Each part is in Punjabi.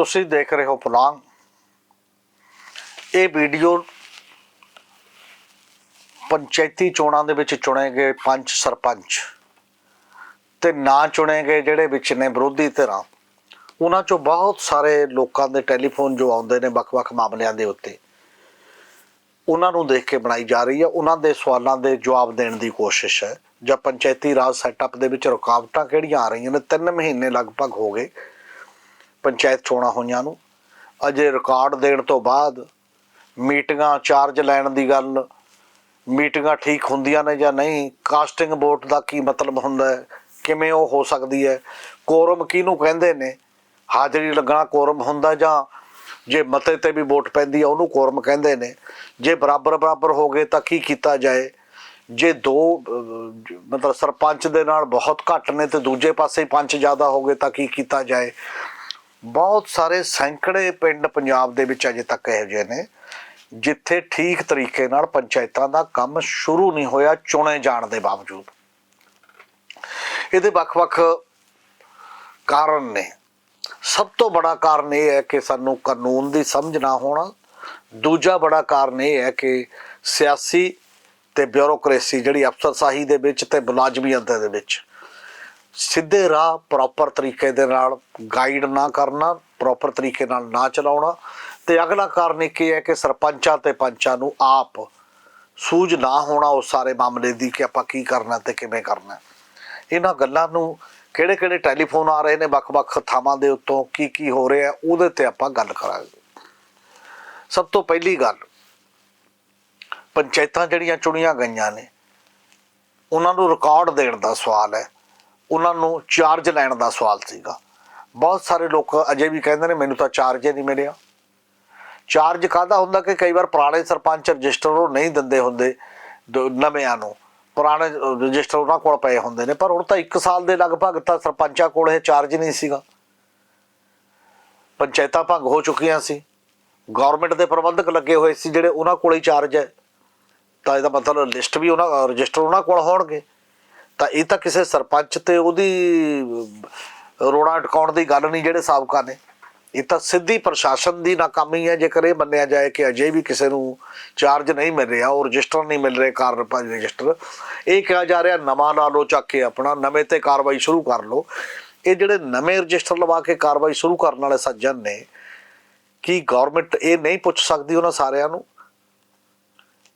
ਤੁਸੀਂ ਦੇਖ ਰਹੇ ਹੋ ਪੁਲਾਂਗ ਇਹ ਵੀਡੀਓ ਪੰਚਾਇਤੀ ਚੋਣਾਂ ਦੇ ਵਿੱਚ ਚੁਣੇ ਗਏ ਪੰਜ ਸਰਪੰਚ ਤੇ ਨਾ ਚੁਣੇ ਗਏ ਜਿਹੜੇ ਵਿੱਚ ਨੇ ਵਿਰੋਧੀ ਧਿਰਾਂ, ਉਹਨਾਂ ਚੋਂ ਬਹੁਤ ਸਾਰੇ ਲੋਕਾਂ ਦੇ ਟੈਲੀਫੋਨ ਜੋ ਆਉਂਦੇ ਨੇ ਵੱਖ-ਵੱਖ ਮਾਮਲਿਆਂ ਦੇ ਉੱਤੇ। ਉਹਨਾਂ ਨੂੰ ਦੇਖ ਕੇ ਬਣਾਈ ਜਾ ਰਹੀ ਹੈ ਉਹਨਾਂ ਦੇ ਸਵਾਲਾਂ ਦੇ ਜਵਾਬ ਦੇਣ ਦੀ ਕੋਸ਼ਿਸ਼ ਹੈ। ਜਾਂ ਪੰਚਾਇਤੀ ਰਾਜ ਸੈਟਅਪ ਦੇ ਵਿੱਚ ਰੁਕਾਵਟਾਂ ਕਿਹੜੀਆਂ ਆ ਰਹੀਆਂ ਨੇ? 3 ਮਹੀਨੇ ਲਗਭਗ ਹੋ ਗਏ। ਪੰਚਾਇਤ ਚੋਣਾਂ ਹੋਈਆਂ ਨੂੰ। ਅਜੇ ਰਿਕਾਰਡ ਦੇਣ ਤੋਂ ਬਾਅਦ ਮੀਟਿੰਗਾਂ ਚਾਰਜ ਲੈਣ ਦੀ ਗੱਲ, ਮੀਟਿੰਗਾਂ ਠੀਕ ਹੁੰਦੀਆਂ ਨੇ ਜਾਂ ਨਹੀਂ ਕਾਸਟਿੰਗ ਵੋਟ ਦਾ ਕੀ ਮਤਲਬ ਹੁੰਦਾ ਹੈ, ਕਿਵੇਂ ਉਹ ਹੋ ਸਕਦੀ ਹੈ ਕੋਰਮ ਕਿਹਨੂੰ ਕਹਿੰਦੇ ਨੇ, ਹਾਜ਼ਰੀ ਲੱਗਣਾ ਕੋਰਮ ਹੁੰਦਾ ਜਾਂ ਜੇ ਮਤੇ ਤੇ ਵੀ ਵੋਟ ਪੈਂਦੀ ਹੈ ਉਹਨੂੰ ਕੋਰਮ ਕਹਿੰਦੇ ਨੇ। ਜੇ ਬਰਾਬਰ ਬਰਾਬਰ ਹੋ ਗਏ ਤਾਂ ਕੀ ਕੀਤਾ ਜਾਏ? ਜੇ ਦੋ ਮਤਲਬ ਸਰਪੰਚ ਦੇ ਨਾਲ ਬਹੁਤ ਘੱਟ ਨੇ ਤੇ ਦੂਜੇ ਪਾਸੇ ਪੰਚ ਜ਼ਿਆਦਾ ਹੋ ਗਏ ਤਾਂ ਕੀ ਕੀਤਾ ਜਾਏ? ਬਹੁਤ ਸਾਰੇ ਸੈਂਕੜੇ ਪਿੰਡ ਪੰਜਾਬ ਦੇ ਵਿੱਚ ਅਜੇ ਤੱਕ ਇਹੋ ਜਿਹੇ ਨੇ, ਜਿੱਥੇ ਠੀਕ ਤਰੀਕੇ ਨਾਲ ਪੰਚਾਇਤਾਂ ਦਾ ਕੰਮ ਸ਼ੁਰੂ ਨਹੀਂ ਹੋਇਆ ਚੁਣੇ ਜਾਣ ਦੇ ਬਾਵਜੂਦ। ਇਹਦੇ ਵੱਖ-ਵੱਖ ਕਾਰਨ ਨੇ। ਸਭ ਤੋਂ ਬੜਾ ਕਾਰਨ ਇਹ ਹੈ ਕਿ ਸਾਨੂੰ ਕਾਨੂੰਨ ਦੀ ਸਮਝ ਨਾ ਹੋਣਾ। ਦੂਜਾ ਬੜਾ ਕਾਰਨ ਇਹ ਹੈ ਕਿ ਸਿਆਸੀ ਤੇ ਬਿਊਰੋਕ੍ਰੇਸੀ ਜਿਹੜੀ ਅਫਸਰਸ਼ਾਹੀ ਦੇ ਵਿੱਚ ਤੇ ਮੁਲਾਜ਼ਮੀਅਤ ਦੇ ਵਿੱਚ ਸਿੱਧੇ ਰਾਹ ਪ੍ਰੋਪਰ ਤਰੀਕੇ ਦੇ ਨਾਲ ਗਾਈਡ ਨਾ ਕਰਨਾ ਪ੍ਰੋਪਰ ਤਰੀਕੇ ਨਾਲ ਨਾ ਚਲਾਉਣਾ। ਤੇ ਅਗਲਾ ਕਾਰਨ ਇੱਕ ਇਹ ਹੈ ਕਿ ਸਰਪੰਚਾਂ ਤੇ ਪੰਚਾਂ ਨੂੰ ਆਪ ਸੂਝ ਨਾ ਹੋਣਾ ਉਸ ਸਾਰੇ ਮਾਮਲੇ ਦੀ ਕਿ ਆਪਾਂ ਕੀ ਕਰਨਾ ਤੇ ਕਿਵੇਂ ਕਰਨਾ। ਇਹਨਾਂ ਗੱਲਾਂ ਨੂੰ ਕਿਹੜੇ ਕਿਹੜੇ ਟੈਲੀਫੋਨ ਆ ਰਹੇ ਨੇ, ਵੱਖ-ਵੱਖ ਥਾਵਾਂ ਦੇ ਉੱਤੋਂ ਕੀ ਕੀ ਹੋ ਰਿਹਾ, ਉਹਦੇ ਤੇ ਆਪਾਂ ਗੱਲ ਕਰਾਂਗੇ। ਸਭ ਤੋਂ ਪਹਿਲੀ ਗੱਲ, ਪੰਚਾਇਤਾਂ ਜਿਹੜੀਆਂ ਚੁਣੀਆਂ ਗਈਆਂ ਨੇ, ਉਹਨਾਂ ਨੂੰ ਰਿਕਾਰਡ ਦੇਣ ਦਾ ਸਵਾਲ ਹੈ। ਉਹਨਾਂ ਨੂੰ ਚਾਰਜ ਲੈਣ ਦਾ ਸਵਾਲ ਸੀਗਾ। ਬਹੁਤ ਸਾਰੇ ਲੋਕ ਅਜੇ ਵੀ ਕਹਿੰਦੇ ਨੇ, ਮੈਨੂੰ ਤਾਂ ਚਾਰਜ ਹੀ ਨਹੀਂ ਮਿਲਿਆ। ਚਾਰਜ ਕਾਹਦਾ ਹੁੰਦਾ ਕਿ ਕਈ ਵਾਰ ਪੁਰਾਣੇ ਸਰਪੰਚ ਰਜਿਸਟਰ ਉਹ ਨਹੀਂ ਦਿੰਦੇ ਹੁੰਦੇ ਦ- ਨਵਿਆਂ ਨੂੰ। ਪੁਰਾਣੇ ਰਜਿਸਟਰ ਉਹਨਾਂ ਕੋਲ ਪਏ ਹੁੰਦੇ ਨੇ, ਪਰ ਹੁਣ ਤਾਂ 1 ਸਾਲ ਦੇ ਲਗਭਗ ਤਾਂ ਸਰਪੰਚਾਂ ਕੋਲ ਇਹ ਚਾਰਜ ਨਹੀਂ ਸੀਗਾ। ਪੰਚਾਇਤਾਂ ਭੰਗ ਹੋ ਚੁੱਕੀਆਂ ਸੀ। ਗਵਰਨਮੈਂਟ ਦੇ ਪ੍ਰਬੰਧਕ ਲੱਗੇ ਹੋਏ ਸੀ ਜਿਹੜੇ ਉਹਨਾਂ ਕੋਲ ਹੀ ਚਾਰਜ ਹੈ। ਤਾਂ ਇਹਦਾ ਮਤਲਬ ਲਿਸਟ ਵੀ ਉਹਨਾਂ, ਰਜਿਸਟਰ ਉਹਨਾਂ ਕੋਲ ਹੋਣਗੇ। ਤਾਂ ਇਹ ਤਾਂ ਕਿਸੇ ਸਰਪੰਚ ਤੇ ਉਹਦੀ ਰੋਣਾ ਅਟਕਾਉਣ ਦੀ ਗੱਲ ਨਹੀਂ ਜਿਹੜੇ ਸਾਬਕਾ ਨੇ। ਇਹ ਤਾਂ ਸਿੱਧੀ ਪ੍ਰਸ਼ਾਸਨ ਦੀ ਨਾਕਾਮੀ ਹੈ, ਜੇਕਰ ਇਹ ਮੰਨਿਆ ਜਾਏ ਕਿ ਅਜੇ ਵੀ ਕਿਸੇ ਨੂੰ ਚਾਰਜ ਨਹੀਂ ਮਿਲ ਰਿਹਾ, ਉਹ ਰਜਿਸਟਰ ਨਹੀਂ ਮਿਲ ਰਹੇ ਕਾਰ ਪੰਜ ਰਜਿਸਟਰ। ਇਹ ਕਿਹਾ ਜਾ ਰਿਹਾ, ਨਵਾਂ ਲਾ ਲਓ, ਚੱਕ ਕੇ ਆਪਣਾ, ਨਵੇਂ ਤੇ ਕਾਰਵਾਈ ਸ਼ੁਰੂ ਕਰ ਲਓ। ਇਹ ਜਿਹੜੇ ਨਵੇਂ ਰਜਿਸਟਰ ਲਵਾ ਕੇ ਕਾਰਵਾਈ ਸ਼ੁਰੂ ਕਰਨ ਵਾਲੇ ਸੱਜਣ ਨੇ, ਕੀ ਗਵਰਨਮੈਂਟ ਇਹ ਨਹੀਂ ਪੁੱਛ ਸਕਦੀ ਉਹਨਾਂ ਸਾਰਿਆਂ ਨੂੰ?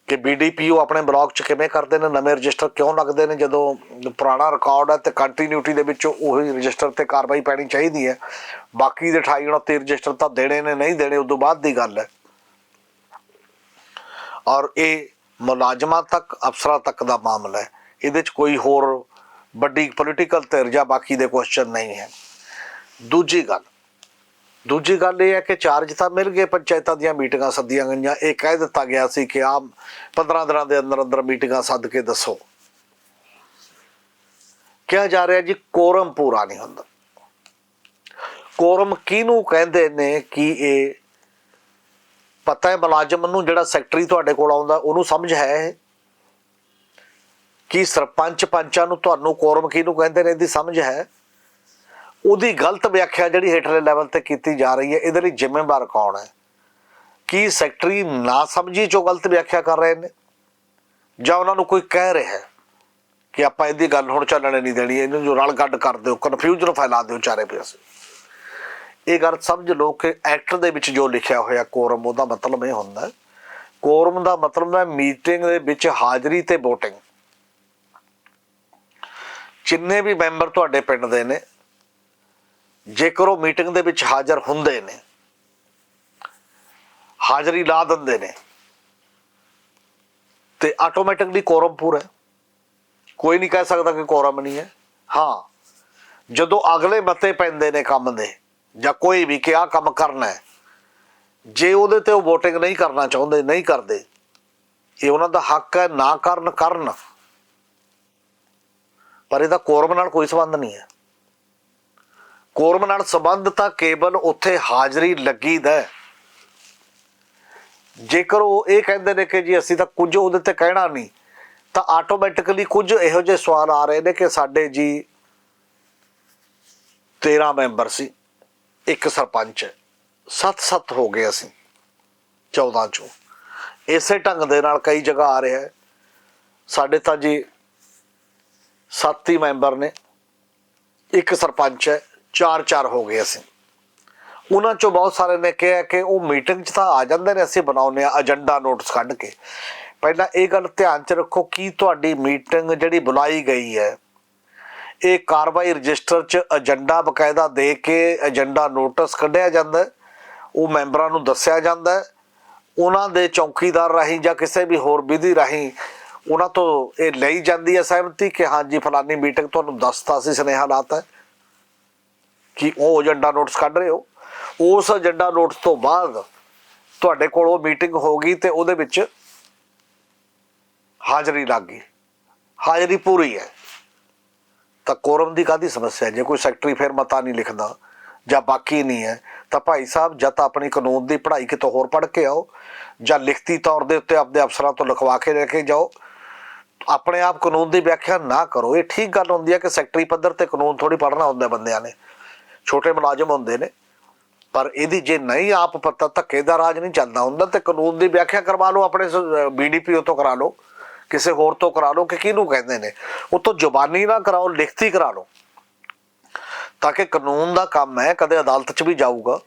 ਕਿ ਬੀਡੀਪੀਓ ਆਪਣੇ ਬਲਾਕ ਚ ਕਿਵੇਂ ਕਰਦੇ ਨੇ, ਨਵੇਂ ਰਜਿਸਟਰ ਕਿਉਂ ਲੱਗਦੇ ਨੇ, ਜਦੋਂ ਪੁਰਾਣਾ ਰਿਕਾਰਡ ਹੈ ਤੇ ਕੰਟੀਨਿਊਟੀ ਦੇ ਵਿੱਚ ਉਹੀ ਰਜਿਸਟਰ ਤੇ ਕਾਰਵਾਈ ਪੈਣੀ ਚਾਹੀਦੀ ਹੈ। ਬਾਕੀ ਦੇ 28 29 ਰਜਿਸਟਰ ਤਾਂ ਦੇਣੇ ਨੇ, ਨਹੀਂ ਦੇਣੇ ਉਸ ਤੋਂ ਬਾਅਦ ਦੀ ਗੱਲ ਹੈ। ਔਰ ਇਹ ਮੁਲਾਜ਼ਮਾਂ ਤੱਕ, ਅਫਸਰਾਂ ਤੱਕ ਦਾ ਮਾਮਲਾ ਹੈ। ਇਹਦੇ ਚ ਕੋਈ ਹੋਰ ਵੱਡੀ ਪੋਲੀਟੀਕਲ ਧਿਰ ਜਾਂ ਬਾਕੀ ਦੇ ਕੁਐਸਚਨ ਨਹੀਂ ਹੈ। ਦੂਜੀ ਗੱਲ ਦੂਜੀ ਗੱਲ ਇਹ ਹੈ ਕਿ ਚਾਰਜ ਤਾਂ ਮਿਲ ਗਏ, ਪੰਚਾਇਤਾਂ ਦੀਆਂ ਮੀਟਿੰਗਾਂ ਸੱਦੀਆਂ ਗਈਆਂ। ਇਹ ਕਹਿ ਦਿੱਤਾ ਗਿਆ ਸੀ ਕਿ ਆ 15 ਦਿਨਾਂ ਦੇ ਅੰਦਰ ਅੰਦਰ ਮੀਟਿੰਗਾਂ ਸੱਦ ਕੇ ਦੱਸੋ। ਕਿਹਾ ਜਾ ਰਿਹਾ ਜੀ ਕੋਰਮ ਪੂਰਾ ਨਹੀਂ ਹੁੰਦਾ। ਕੋਰਮ ਕਿਹਨੂੰ ਕਹਿੰਦੇ ਨੇ ਕਿ ਇਹ ਪਤਾ ਹੈ ਮੁਲਾਜ਼ਮ ਨੂੰ ਜਿਹੜਾ ਸੈਕਟਰੀ ਤੁਹਾਡੇ ਕੋਲ ਆਉਂਦਾ, ਉਹਨੂੰ ਸਮਝ ਹੈ ਇਹ? ਕਿ ਸਰਪੰਚ ਪੰਚਾਂ ਨੂੰ ਤੁਹਾਨੂੰ ਕੋਰਮ ਕਿਹਨੂੰ ਕਹਿੰਦੇ ਨੇ, ਇਹਦੀ ਸਮਝ ਹੈ? ਉਹਦੀ ਗਲਤ ਵਿਆਖਿਆ ਜਿਹੜੀ ਹੇਠਲੇ ਲੈਵਲ ਤੇ ਕੀਤੀ ਜਾ ਰਹੀ ਹੈ, ਇਹਦੇ ਲਈ ਜ਼ਿੰਮੇਵਾਰ ਕੌਣ ਹੈ? ਕੀ ਸੈਕਟਰੀ ਨਾ ਸਮਝੀ ਚੋਂ ਗਲਤ ਵਿਆਖਿਆ ਕਰ ਰਹੇ ਨੇ? ਜਾਂ ਉਹਨਾਂ ਨੂੰ ਕੋਈ ਕਹਿ ਰਿਹਾ ਹੈ ਕਿ ਆਪਾਂ ਇਹਦੀ ਗੱਲ ਹੁਣ ਚੱਲਣ ਨਹੀਂ ਦੇਣੀ, ਇਹਨੂੰ ਜੋ ਰਲ ਗੱਡ ਕਰ ਦਿਓ ਕਨਫਿਊਜ਼ਨ ਫੈਲਾ ਦਿਓ ਚਾਰੇ ਪਾਸੇ? ਇਹ ਗੱਲ ਸਮਝ ਲਓ ਕਿ ਐਕਟ ਦੇ ਵਿੱਚ ਜੋ ਲਿਖਿਆ ਹੋਇਆ ਕੋਰਮ ਉਹਦਾ ਮਤਲਬ ਇਹ ਹੁੰਦਾ ਕੋਰਮ ਦਾ ਮਤਲਬ ਹੈ ਮੀਟਿੰਗ ਦੇ ਵਿੱਚ ਹਾਜ਼ਰੀ ਤੇ VOTING ਜਿੰਨੇ ਵੀ ਮੈਂਬਰ ਤੁਹਾਡੇ ਪਿੰਡ ਦੇ ਨੇ ਜੇਕਰ ਉਹ ਮੀਟਿੰਗ ਦੇ ਵਿੱਚ ਹਾਜ਼ਰ ਹੁੰਦੇ ਨੇ, ਹਾਜ਼ਰੀ ਲਾ ਦਿੰਦੇ ਨੇ, ਤੇ ਆਟੋਮੈਟਿਕਲੀ ਕੋਰਮ ਪੂਰਾ ਹੈ। ਕੋਈ ਨਹੀਂ ਕਹਿ ਸਕਦਾ ਕਿ ਕੋਰਮ ਨਹੀਂ ਹੈ। ਹਾਂ, ਜਦੋਂ ਅਗਲੇ ਮਤੇ ਪੈਂਦੇ ਨੇ ਕੰਮ ਦੇ, ਜਾਂ ਕੋਈ ਵੀ ਕਿ ਆਹ ਕੰਮ ਕਰਨਾ ਹੈ, ਜੇ ਉਹਦੇ ਤੇ ਉਹ VOTING ਨਹੀਂ ਕਰਨਾ ਚਾਹੁੰਦੇ, ਨਹੀਂ ਕਰਦੇ, ਇਹ ਉਹਨਾਂ ਦਾ ਹੱਕ ਹੈ ਨਾ ਕਰਨ ਕਰਨ। ਪਰ ਇਹਦਾ ਕੋਰਮ ਨਾਲ ਕੋਈ ਸੰਬੰਧ ਨਹੀਂ ਹੈ। ਕੋਰਮ ਨਾਲ ਸੰਬੰਧ ਤਾਂ ਕੇਵਲ ਉੱਥੇ ਹਾਜ਼ਰੀ ਲੱਗੀ ਦਾ ਜੇਕਰ ਉਹ ਇਹ ਕਹਿੰਦੇ ਨੇ ਕਿ ਜੀ ਅਸੀਂ ਤਾਂ ਕੁਝ ਉਹਦੇ ਤੇ ਕਹਿਣਾ ਨਹੀਂ, ਤਾਂ ਆਟੋਮੈਟਿਕਲੀ ਕੁਝ ਇਹੋ ਜਿਹੇ ਸਵਾਲ ਆ ਰਹੇ ਨੇ ਕਿ ਸਾਡੇ ਜੀ 13 ਮੈਂਬਰ ਸੀ, ਇੱਕ ਸਰਪੰਚ ਹੈ, ਸੱਤ-ਸੱਤ ਹੋ ਗਏ ਅਸੀਂ 14 ਚੋਂ। ਇਸੇ ਢੰਗ ਦੇ ਨਾਲ ਕਈ ਜਗ੍ਹਾ ਆ ਰਿਹਾ ਸਾਡੇ ਤਾਂ ਜੀ ਸੱਤ ਹੀ ਮੈਂਬਰ ਨੇ, ਇੱਕ ਸਰਪੰਚ ਹੈ ਚਾਰ ਚਾਰ ਹੋ ਗਏ ਅਸੀਂ। ਉਹਨਾਂ ਚੋਂ ਬਹੁਤ ਸਾਰੇ ਨੇ ਕਿਹਾ ਕਿ ਉਹ ਮੀਟਿੰਗ 'ਚ ਤਾਂ ਆ ਜਾਂਦੇ ਨੇ, ਅਸੀਂ ਬਣਾਉਂਦੇ ਆ ਏਜੰਡਾ ਨੋਟਸ ਕੱਢ ਕੇ। ਪਹਿਲਾਂ ਇਹ ਗੱਲ ਧਿਆਨ 'ਚ ਰੱਖੋ ਕੀ ਤੁਹਾਡੀ ਮੀਟਿੰਗ ਜਿਹੜੀ ਬੁਲਾਈ ਗਈ ਹੈ, ਇਹ ਕਾਰਵਾਈ ਰਜਿਸਟਰ 'ਚ ਏਜੰਡਾ ਬਕਾਇਦਾ ਦੇ ਕੇ ਏਜੰਡਾ ਨੋਟਿਸ ਕੱਢਿਆ ਜਾਂਦਾ ਉਹ ਮੈਂਬਰਾਂ ਨੂੰ ਦੱਸਿਆ ਜਾਂਦਾ ਉਹਨਾਂ ਦੇ ਚੌਕੀਦਾਰ ਰਾਹੀਂ ਜਾਂ ਕਿਸੇ ਵੀ ਹੋਰ ਵਿਧੀ ਰਾਹੀਂ ਉਹਨਾਂ ਤੋਂ ਇਹ ਲਈ ਜਾਂਦੀ ਹੈ ਸਹਿਮਤੀ ਕਿ ਹਾਂਜੀ, ਫਲਾਨੀ ਮੀਟਿੰਗ ਤੁਹਾਨੂੰ ਦੱਸਤਾ ਸੀ, ਸੁਨੇਹਾ ਲਾਤਾ ਕਿ ਉਹ ਏਜੰਡਾ ਨੋਟਸ ਕੱਢ ਰਹੇ ਹੋ। ਉਸ ਏਜੰਡਾ ਨੋਟਸ ਤੋਂ ਬਾਅਦ ਤੁਹਾਡੇ ਕੋਲ ਉਹ ਮੀਟਿੰਗ ਹੋ ਗਈ ਤੇ ਉਹਦੇ ਵਿੱਚ ਹਾਜ਼ਰੀ ਲੱਗ ਗਈ। ਹਾਜ਼ਰੀ ਪੂਰੀ ਹੈ। ਤਾਂ ਕੋਰਮ ਦੀ ਕਾਦੀ ਸਮੱਸਿਆ ਜੇ ਕੋਈ ਸੈਕਟਰੀ ਫਿਰ ਮਤਾ ਨਹੀਂ ਲਿਖਦਾ ਜਾਂ ਬਾਕੀ ਨਹੀਂ ਹੈ, ਤਾਂ ਭਾਈ ਸਾਹਿਬ ਜਾਂ ਤਾਂ ਆਪਣੀ ਕਾਨੂੰਨ ਦੀ ਪੜ੍ਹਾਈ ਕਿਤੋਂ ਹੋਰ ਪੜ੍ਹ ਕੇ ਆਓ ਜਾਂ ਲਿਖਤੀ ਤੌਰ ਦੇ ਉੱਤੇ ਆਪਣੇ ਅਫਸਰਾਂ ਤੋਂ ਲਿਖਵਾ ਕੇ ਲੈ ਕੇ ਜਾਓ। ਆਪਣੇ ਆਪ ਕਾਨੂੰਨ ਦੀ ਵਿਆਖਿਆ ਨਾ ਕਰੋ। ਇਹ ਠੀਕ ਗੱਲ ਹੁੰਦੀ ਹੈ ਕਿ ਸੈਕਟਰੀ ਪੱਧਰ ਤੇ ਕਾਨੂੰਨ ਥੋੜੀ ਪੜ੍ਹਨਾ ਹੁੰਦਾ ਬੰਦਿਆਂ ਨੇ। ਛੋਟੇ ਮੁਲਾਜ਼ਮ ਹੁੰਦੇ ਨੇ, ਪਰ ਇਹਦੀ ਜੇ ਨਹੀਂ ਆਪ ਪਤਾ ਧੱਕੇ ਦਾ ਰਾਜ ਨਹੀਂ ਚੱਲਦਾ। ਹੁੰਦਾ ਤੇ ਕਾਨੂੰਨ ਦੀ ਵਿਆਖਿਆ ਕਰਵਾ ਲਓ, ਆਪਣੇ ਬੀਡੀਪੀਓ ਤੋਂ ਕਰਾ ਲਓ, ਕਿਸੇ ਹੋਰ ਤੋਂ ਕਰਾ ਲਓ, ਕਿ ਕਿਹਨੂੰ ਕਹਿੰਦੇ ਨੇ। ਉਹ ਤੋਂ ਜ਼ੁਬਾਨੀ ਨਾ ਕਰਾਓ, ਲਿਖਤੀ ਕਰਾ ਲਓ। ਤਾਂ ਕਿ ਕਾਨੂੰਨ ਦਾ ਕੰਮ ਹੈ, ਕਦੇ ਅਦਾਲਤ 'ਚ ਵੀ ਜਾਊਗਾ।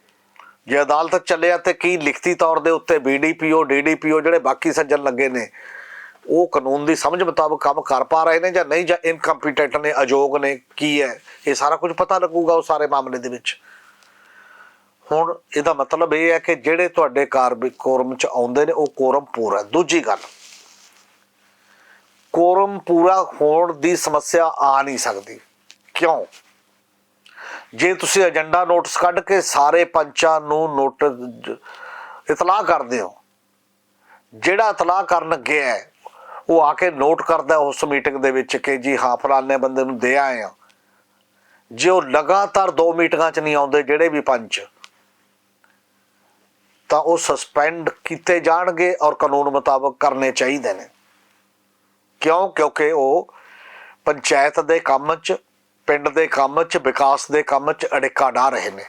ਜੇ ਅਦਾਲਤ ਚੱਲਿਆ ਤੇ ਕੀ ਲਿਖਤੀ ਤੌਰ ਦੇ ਉੱਤੇ ਬੀਡੀਪੀਓ ਡੀਡੀਪੀਓ ਜਿਹੜੇ ਬਾਕੀ ਸੱਜਣ ਲੱਗੇ ਨੇ ਉਹ ਕਾਨੂੰਨ ਦੀ ਸਮਝ ਮੁਤਾਬਕ ਕੰਮ ਕਰ ਪਾ ਰਹੇ ਨੇ ਜਾਂ ਨਹੀਂ, ਜਾਂ ਇਨਕੰਪੀਟੈਂਟ ਨੇ, ਅਯੋਗ ਨੇ, ਕੀ ਹੈ? ਇਹ ਸਾਰਾ ਕੁਝ ਪਤਾ ਲੱਗੂਗਾ ਉਹ ਸਾਰੇ ਮਾਮਲੇ ਦੇ ਵਿੱਚ। ਹੁਣ ਇਹਦਾ ਮਤਲਬ ਇਹ ਹੈ ਕਿ ਜਿਹੜੇ ਤੁਹਾਡੇ ਕਾਰਬੀ ਕੋਰਮ ਚ ਆਉਂਦੇ ਨੇ, ਉਹ ਕੋਰਮ ਪੂਰਾ ਦੂਜੀ ਗੱਲ ਕੋਰਮ ਪੂਰਾ ਹੋਣ ਦੀ ਸਮੱਸਿਆ ਆ ਨਹੀਂ ਸਕਦੀ। ਕਿਉਂ? ਜੇ ਤੁਸੀਂ ਏਜੰਡਾ ਨੋਟਿਸ ਕੱਢ ਕੇ ਸਾਰੇ ਪੰਚਾਂ ਨੂੰ ਨੋਟਿਸ ਇਤਲਾਹ ਕਰਦੇ ਹੋ, ਜਿਹੜਾ ਇਤਲਾਹ ਕਰਨ ਗਿਆ ਉਹ ਆ ਕੇ ਨੋਟ ਕਰਦਾ ਉਸ ਮੀਟਿੰਗ ਦੇ ਵਿੱਚ ਕਿ ਜੀ ਹਾਂ, ਫਲਾਣੇ ਬੰਦੇ ਨੂੰ ਦੇ ਆਏ ਆ। ਜੇ ਉਹ ਲਗਾਤਾਰ ਦੋ ਮੀਟਿੰਗਾਂ 'ਚ ਨਹੀਂ ਆਉਂਦੇ, ਜਿਹੜੇ ਵੀ ਪੰਚ ਤਾਂ ਉਹ ਸਸਪੈਂਡ ਕੀਤੇ ਜਾਣਗੇ ਔਰ ਕਾਨੂੰਨ ਮੁਤਾਬਕ ਕਰਨੇ ਚਾਹੀਦੇ ਨੇ। ਕਿਉਂ? ਕਿਉਂਕਿ ਉਹ ਪੰਚਾਇਤ ਦੇ ਕੰਮ 'ਚ, ਪਿੰਡ ਦੇ ਕੰਮ 'ਚ, ਵਿਕਾਸ ਦੇ ਕੰਮ 'ਚ ਅੜਿੱਕਾ ਡਾ ਰਹੇ ਨੇ।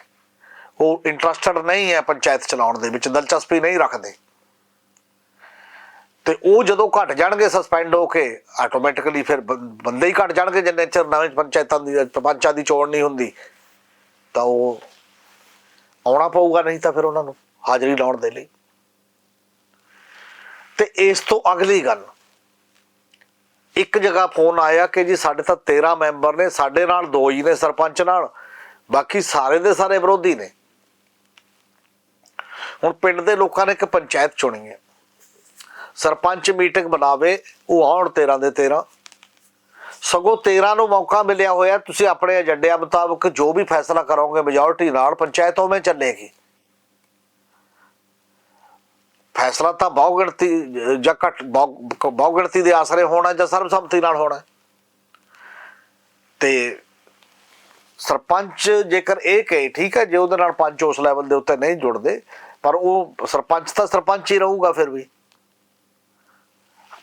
ਉਹ ਇੰਟਰਸਟਡ ਨਹੀਂ ਹੈ ਪੰਚਾਇਤ ਚਲਾਉਣ ਦੇ ਵਿੱਚ, ਦਿਲਚਸਪੀ ਨਹੀਂ ਰੱਖਦੇ। ਤੇ ਉਹ ਜਦੋਂ ਘਟ ਜਾਣਗੇ ਸਸਪੈਂਡ ਹੋ ਕੇ ਆਟੋਮੈਟਿਕਲੀ ਫਿਰ ਬੰ- ਬੰਦੇ ਹੀ ਘਟ ਜਾਣਗੇ ਜਿੰਨੇ ਚਿਰ ਨਵੇਂ ਪੰਚਾਇਤਾਂ ਦੀ, ਪੰਚਾਂ ਦੀ ਚੋਣ ਨਹੀਂ ਹੁੰਦੀ। ਤਾਂ ਉਹ ਆਉਣਾ ਪਊਗਾ, ਨਹੀਂ ਤਾਂ ਫਿਰ ਉਹਨਾਂ ਨੂੰ ਹਾਜ਼ਰੀ ਲਾਉਣ ਦੇ ਲਈ। ਤੇ ਇਸ ਤੋਂ ਅਗਲੀ ਗੱਲ। ਇੱਕ ਜਗ੍ਹਾ ਫੋਨ ਆਇਆ ਕਿ ਜੀ ਸਾਡੇ ਤਾਂ 13 ਮੈਂਬਰ ਨੇ, ਸਾਡੇ ਨਾਲ ਦੋ ਹੀ ਨੇ ਸਰਪੰਚ ਨਾਲ, ਬਾਕੀ ਸਾਰੇ ਦੇ ਸਾਰੇ ਵਿਰੋਧੀ ਨੇ। ਹੁਣ ਪਿੰਡ ਦੇ ਲੋਕਾਂ ਨੇ ਇੱਕ ਪੰਚਾਇਤ ਚੁਣੀ ਹੈ। ਸਰਪੰਚ ਮੀਟਿੰਗ ਬਣਾਵੇ ਉਹ ਆਉਣ 13 ਦੇ 13 ਸਗੋਂ 13 ਨੂੰ ਮੌਕਾ ਮਿਲਿਆ ਹੋਇਆ, ਤੁਸੀਂ ਆਪਣੇ ਏਜੰਡਿਆਂ ਮੁਤਾਬਕ ਜੋ ਵੀ ਫੈਸਲਾ ਕਰੋਗੇ ਮੈਜੋਰਟੀ ਨਾਲ ਪੰਚਾਇਤ ਉਵੇਂ ਚੱਲੇਗੀ। ਫੈਸਲਾ ਤਾਂ ਬਹੁਗਿਣਤੀ, ਜਾਂ ਘੱਟ, ਬਹੁ- ਬਹੁਗਿਣਤੀ ਦੇ ਆਸਰੇ ਹੋਣਾ ਜਾਂ ਸਰਬਸੰਮਤੀ ਨਾਲ ਹੋਣਾ। ਤੇ ਸਰਪੰਚ ਜੇਕਰ ਇਹ ਕਹੇ, ਠੀਕ ਹੈ, ਜੇ ਉਹਦੇ ਨਾਲ ਪੰਚ ਉਸ ਲੈਵਲ ਦੇ ਉੱਤੇ ਨਹੀਂ ਜੁੜਦੇ, ਪਰ ਉਹ ਸਰਪੰਚ ਤਾਂ ਸਰਪੰਚ ਹੀ ਰਹੂਗਾ ਫਿਰ ਵੀ।